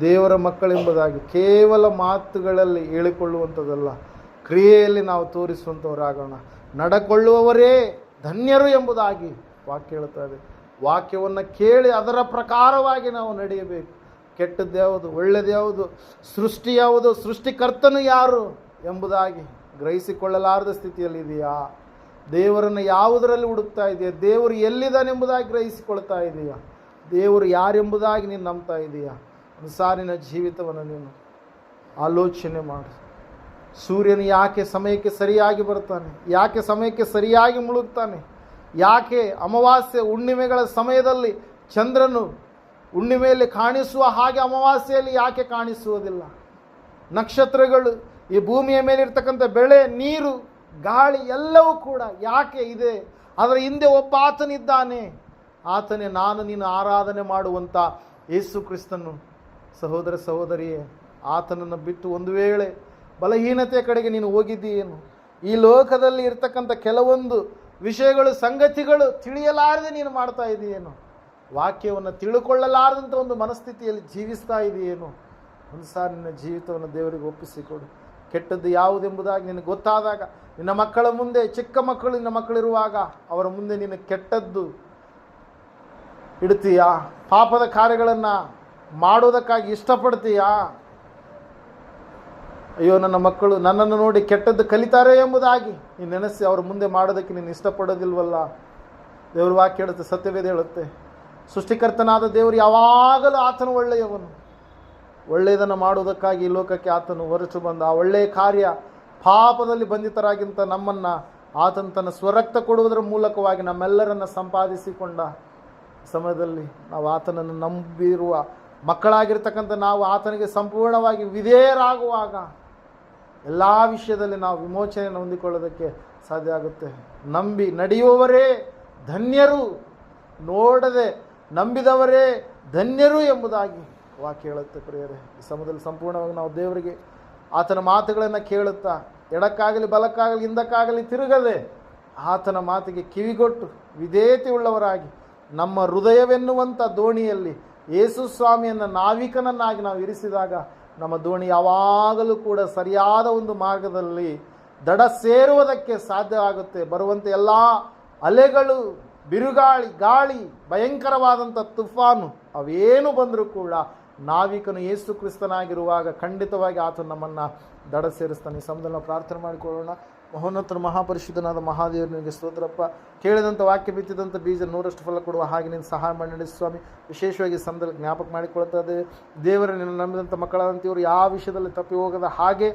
ದೇವರ ಮಕ್ಕಳೆಂಬುದಾಗಿ ಕೇವಲ ಮಾತುಗಳಲ್ಲಿ ಹೇಳಿಕೊಳ್ಳುವಂಥದ್ದಲ್ಲ, ಕ್ರಿಯೆಯಲ್ಲಿ ನಾವು ತೋರಿಸುವಂಥವರಾಗೋಣ. ನಡಕೊಳ್ಳುವವರೇ ಧನ್ಯರು ಎಂಬುದಾಗಿ ವಾಕ್ಯ ಹೇಳ್ತಾ ವಾಕ್ಯವನ್ನು ಕೇಳಿ ಅದರ ಪ್ರಕಾರವಾಗಿ ನಾವು ನಡೆಯಬೇಕು. ಕೆಟ್ಟದ್ದು ಯಾವುದು ಒಳ್ಳೆಯದು ಯಾವುದು ಸೃಷ್ಟಿ ಯಾವುದು ಸೃಷ್ಟಿಕರ್ತನು ಯಾರು ಎಂಬುದಾಗಿ ಗ್ರಹಿಸಿಕೊಳ್ಳಲಾರದ ಸ್ಥಿತಿಯಲ್ಲಿದೆಯಾ? ದೇವರನ್ನು ಯಾವುದರಲ್ಲಿ ಹುಡುಕ್ತಾ ಇದೆಯಾ? ದೇವರು ಎಲ್ಲಿದ್ದಾನೆಂಬುದಾಗಿ ಗ್ರಹಿಸಿಕೊಳ್ತಾ ಇದೆಯಾ? ದೇವರು ಯಾರೆಂಬುದಾಗಿ ನೀನು ನಂಬ್ತಾ ಇದೆಯಾ? ಸಾರಿನ ಜೀವಿತವನ್ನು ನೀನು ಆಲೋಚನೆ ಮಾಡು. ಸೂರ್ಯನು ಯಾಕೆ ಸಮಯಕ್ಕೆ ಸರಿಯಾಗಿ ಬರ್ತಾನೆ? ಯಾಕೆ ಸಮಯಕ್ಕೆ ಸರಿಯಾಗಿ ಮುಳುಗ್ತಾನೆ? ಯಾಕೆ ಅಮಾವಾಸ್ಯೆ ಹುಣ್ಣಿಮೆಗಳ ಸಮಯದಲ್ಲಿ ಚಂದ್ರನು ಹುಣ್ಣಿಮೆಯಲ್ಲಿ ಕಾಣಿಸುವ ಹಾಗೆ ಅಮಾವಾಸ್ಯೆಯಲ್ಲಿ ಯಾಕೆ ಕಾಣಿಸುವುದಿಲ್ಲ? ನಕ್ಷತ್ರಗಳು, ಈ ಭೂಮಿಯ ಮೇಲಿರ್ತಕ್ಕಂಥ ಬೆಳೆ, ನೀರು, ಗಾಳಿ ಎಲ್ಲವೂ ಕೂಡ ಯಾಕೆ ಇದೆ? ಅದರ ಹಿಂದೆ ಒಬ್ಬ ಆತನಿದ್ದಾನೆ. ಆತನೇ, ನಾನು ನೀನು ಆರಾಧನೆ ಮಾಡುವಂಥ ಯೇಸು ಕ್ರಿಸ್ತನು. ಸಹೋದರ ಸಹೋದರಿಯೇ, ಆತನನ್ನು ಬಿಟ್ಟು ಒಂದು ವೇಳೆ ಬಲಹೀನತೆಯ ಕಡೆಗೆ ನೀನು ಹೋಗಿದ್ದೀಯೇನು? ಈ ಲೋಕದಲ್ಲಿ ಇರ್ತಕ್ಕಂಥ ಕೆಲವೊಂದು ವಿಷಯಗಳು, ಸಂಗತಿಗಳು ತಿಳಿಯಲಾರದೆ ನೀನು ಮಾಡ್ತಾ ಇದೆಯೇನು? ವಾಕ್ಯವನ್ನು ತಿಳ್ಕೊಳ್ಳಲಾರದಂಥ ಒಂದು ಮನಸ್ಥಿತಿಯಲ್ಲಿ ಜೀವಿಸ್ತಾ ಇದೆಯೇನು? ಒಂದು ಸಾರಿ ನಿನ್ನ ಜೀವಿತವನ್ನು ದೇವರಿಗೆ ಒಪ್ಪಿಸಿಕೊಡು. ಕೆಟ್ಟದ್ದು ಯಾವುದೆಂಬುದಾಗಿ ನಿನಗೆ ಗೊತ್ತಾದಾಗ, ನಿನ್ನ ಮಕ್ಕಳ ಮುಂದೆ, ಚಿಕ್ಕ ಮಕ್ಕಳು ನಿನ್ನ ಮಕ್ಕಳಿರುವಾಗ ಅವರ ಮುಂದೆ ನಿನ್ನ ಕೆಟ್ಟದ್ದು ಇಡ್ತೀಯಾ ಪಾಪದ ಕಾರ್ಯಗಳನ್ನು ಮಾಡೋದಕ್ಕಾಗಿ ಇಷ್ಟಪಡ್ತೀಯಾ? ಅಯ್ಯೋ, ನನ್ನ ಮಕ್ಕಳು ನನ್ನನ್ನು ನೋಡಿ ಕೆಟ್ಟದ್ದು ಕಲಿತಾರೆ ಎಂಬುದಾಗಿ. ನೀನು ನೆನೆಸಿ ಅವ್ರ ಮುಂದೆ ಮಾಡೋದಕ್ಕೆ ನೀನು ಇಷ್ಟಪಡೋದಿಲ್ವಲ್ಲ? ದೇವರು ವಾಕ್ಯ ಹೇಳುತ್ತೆ, ಸತ್ಯವೇದ ಹೇಳುತ್ತೆ, ಸೃಷ್ಟಿಕರ್ತನಾದ ದೇವರು ಯಾವಾಗಲೂ ಆತನು ಒಳ್ಳೆಯವನು. ಒಳ್ಳೆಯದನ್ನು ಮಾಡುವುದಕ್ಕಾಗಿ ಈ ಲೋಕಕ್ಕೆ ಆತನು ಹೊರಟು ಬಂದ. ಆ ಒಳ್ಳೆಯ ಕಾರ್ಯ ಪಾಪದಲ್ಲಿ ಬಂಧಿತರಾಗಿಂತ ನಮ್ಮನ್ನು ಆತನ ತನ್ನ ಸ್ವರಕ್ತ ಕೊಡುವುದರ ಮೂಲಕವಾಗಿ ನಮ್ಮೆಲ್ಲರನ್ನು ಸಂಪಾದಿಸಿಕೊಂಡ ಸಮಯದಲ್ಲಿ ನಾವು ಆತನನ್ನು ನಂಬಿರುವ ಮಕ್ಕಳಾಗಿರ್ತಕ್ಕಂಥ ನಾವು ಆತನಿಗೆ ಸಂಪೂರ್ಣವಾಗಿ ವಿಧೇಯರಾಗುವಾಗ ಎಲ್ಲ ವಿಷಯದಲ್ಲಿ ನಾವು ವಿಮೋಚನೆಯನ್ನು ಹೊಂದಿಕೊಳ್ಳೋದಕ್ಕೆ ಸಾಧ್ಯ ಆಗುತ್ತೆ. ನಂಬಿ ನಡೆಯುವವರೇ ಧನ್ಯರು, ನೋಡದೆ ನಂಬಿದವರೇ ಧನ್ಯರು ಎಂಬುದಾಗಿ ವಾಕ್ಯ ಹೇಳುತ್ತೆ ಪ್ರಿಯರೇ. ಈ ಸಮಯದಲ್ಲಿ ಸಂಪೂರ್ಣವಾಗಿ ನಾವು ದೇವರಿಗೆ ಆತನ ಮಾತುಗಳನ್ನು ಕೇಳುತ್ತಾ, ಎಡಕ್ಕಾಗಲಿ ಬಲಕ್ಕಾಗಲಿ, ಹಿಂದಕ್ಕಾಗಲಿ ತಿರುಗದೆ ಆತನ ಮಾತಿಗೆ ಕಿವಿಗೊಟ್ಟು ವಿಧೇಯತೆ ಉಳ್ಳವರಾಗಿ ನಮ್ಮ ಹೃದಯವೆನ್ನುವಂಥ ದೋಣಿಯಲ್ಲಿ ಯೇಸು ಸ್ವಾಮಿಯನ್ನು ನಾವಿಕನನ್ನಾಗಿ ನಾವು ಇರಿಸಿದಾಗ ನಮ್ಮ ದೋಣಿ ಯಾವಾಗಲೂ ಕೂಡ ಸರಿಯಾದ ಒಂದು ಮಾರ್ಗದಲ್ಲಿ ದಡ ಸೇರುವುದಕ್ಕೆ ಸಾಧ್ಯ ಆಗುತ್ತೆ. ಬರುವಂಥ ಎಲ್ಲ ಅಲೆಗಳು, ಬಿರುಗಾಳಿ, ಗಾಳಿ, ಭಯಂಕರವಾದಂಥ ತುಫಾನು, ಅವೇನು ಬಂದರೂ ಕೂಡ ನಾವಿಕನು ಯೇಸು ಕ್ರಿಸ್ತನಾಗಿರುವಾಗ ಖಂಡಿತವಾಗಿ ಆತ ನಮ್ಮನ್ನು ದಡ ಸೇರಿಸ್ತಾನೆ. ಸಮಯದಲ್ಲಿ ಪ್ರಾರ್ಥನೆ ಮಾಡಿಕೊಳ್ಳೋಣ. ಮಹೋನ್ನತರ ಮಹಾಪರಿಶುದ್ಧನಾದ ಮಹಾದೇವನಿಗೆ ಸ್ತೋತ್ರಪ್ಪ. ಕೇಳಿದಂಥ ವಾಕ್ಯ ಬಿತ್ತಿದಂಥ ಬೀಜ ನೂರಷ್ಟು ಫಲ ಕೊಡುವ ಹಾಗೆ ನಿನ್ನ ಸಹಾಯ ಮಾಡಿ ನಡೆಸಿ ಸ್ವಾಮಿ. ವಿಶೇಷವಾಗಿ ಸಂದರ್ಭ ಜ್ಞಾಪಕ ಮಾಡಿಕೊಳ್ತಾ ಇದ್ದೇವೆ ದೇವರ, ನಿನ್ನ ನಂಬಿದಂಥ ಮಕ್ಕಳಾದಂಥವ್ರು ಯಾವ ವಿಷಯದಲ್ಲಿ ತಪ್ಪಿ ಹೋಗದ ಹಾಗೆ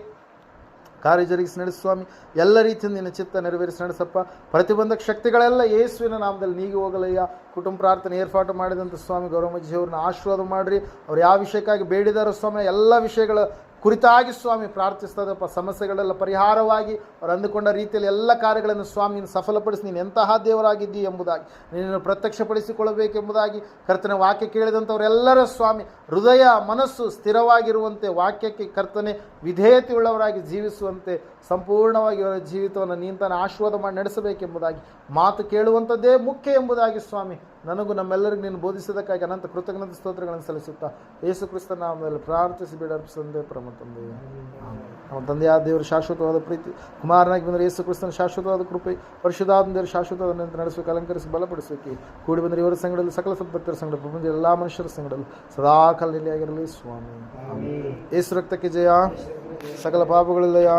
ಕಾರ್ಯ ಜರುಗಿಸಿ ಸ್ವಾಮಿ. ಎಲ್ಲ ರೀತಿಯಿಂದ ನಿನ್ನ ಚಿತ್ತ ನೆರವೇರಿಸಿ ನಡೆಸಪ್ಪ. ಪ್ರತಿಬಂಧಕ ಶಕ್ತಿಗಳೆಲ್ಲ ಯೇಸುವಿನ ನಾಮದಲ್ಲಿ ನೀಗಿ ಹೋಗಲಯ್ಯ. ಕುಟುಂಬ ಪ್ರಾರ್ಥನೆ ಏರ್ಪಾಟು ಮಾಡಿದಂಥ ಸ್ವಾಮಿ ಗೌರವಜ್ಜಿ ಅವ್ರನ್ನ ಆಶೀರ್ವಾದ ಮಾಡಿರಿ. ಅವ್ರು ಯಾವ ವಿಷಯಕ್ಕಾಗಿ ಬೇಡಿದಾರೋ ಸ್ವಾಮಿ, ಎಲ್ಲ ವಿಷಯಗಳ ಕುರಿತಾಗಿ ಸ್ವಾಮಿ ಪ್ರಾರ್ಥಿಸ್ತದಪ್ಪ ಸಮಸ್ಯೆಗಳೆಲ್ಲ ಪರಿಹಾರವಾಗಿ ಅವರು ಅಂದುಕೊಂಡ ರೀತಿಯಲ್ಲಿ ಎಲ್ಲ ಕಾರ್ಯಗಳನ್ನು ಸ್ವಾಮಿಯನ್ನು ಸಫಲಪಡಿಸಿ, ನೀನು ಎಂತಹ ದೇವರಾಗಿದ್ದಿ ಎಂಬುದಾಗಿ ನೀನು ಪ್ರತ್ಯಕ್ಷಪಡಿಸಿಕೊಳ್ಳಬೇಕೆಂಬುದಾಗಿ ಕರ್ತನ ವಾಕ್ಯ ಕೇಳಿದಂಥವರೆಲ್ಲರ ಸ್ವಾಮಿ ಹೃದಯ, ಮನಸ್ಸು ಸ್ಥಿರವಾಗಿರುವಂತೆ ವಾಕ್ಯಕ್ಕೆ ಕರ್ತನೆ ವಿಧೇಯತೆಯುಳ್ಳವರಾಗಿ ಜೀವಿಸುವಂತೆ ಸಂಪೂರ್ಣವಾಗಿ ಅವರ ಜೀವಿತವನ್ನು ನೀನು ತಾನು ಆಶೀರ್ವಾದ ಮಾಡಿ ನಡೆಸಬೇಕೆಂಬುದಾಗಿ ಮಾತು ಕೇಳುವಂಥದ್ದೇ ಮುಖ್ಯ ಎಂಬುದಾಗಿ ಸ್ವಾಮಿ ನನಗೂ ನಮ್ಮೆಲ್ಲರಿಗೂ ನೀನು ಬೋಧಿಸೋದಕ್ಕಾಗಿ ಅನಂತ ಕೃತಜ್ಞತೆ ಸ್ತೋತ್ರಗಳನ್ನು ಸಲ್ಲಿಸುತ್ತಾ ಯೇಸು ಕ್ರಿಸ್ತ ನಾಮದಲ್ಲಿ ಪ್ರಾರ್ಥಿಸಿ ಬಿಡರ್ಪಿಸಂದೆ ಪರಮ ತಂದೆ ನಮ್ಮ ತಂದೆಯ ದೇವರು ಶಾಶ್ವತವಾದ ಪ್ರೀತಿ, ಕುಮಾರನಾಗಿ ಬಂದರೆ ಯೇಸು ಕ್ರಿಸ್ತನ ಶಾಶ್ವತವಾದ ಕೃಪೆ ಪರಿಶುದ್ಧಾದ ದೇವರು ಶಾಶ್ವತವಾದ ನಡೆಸಬೇಕು ಅಲಂಕರಿಸಿ ಬಲಪಡಿಸಬೇಕು ಕೂಡಿ ಬಂದರೆ ಇವರ ಸಂಘದಲ್ಲಿ ಸಕಲ ಸದ್ಭಕ್ತರ ಸಂಗಡ ಪ್ರಪಂಚ ಎಲ್ಲ ಮನುಷ್ಯರ ಸಂಘದಲ್ಲಿ ಸದಾ ಆಗಿರಲಿ, ಸ್ವಾಮಿ. ಯೇಸು ರಕ್ತಕ್ಕೆ ಜಯ. ಸಕಲ ಪಾಪಗಳಿಲ್ಲಯ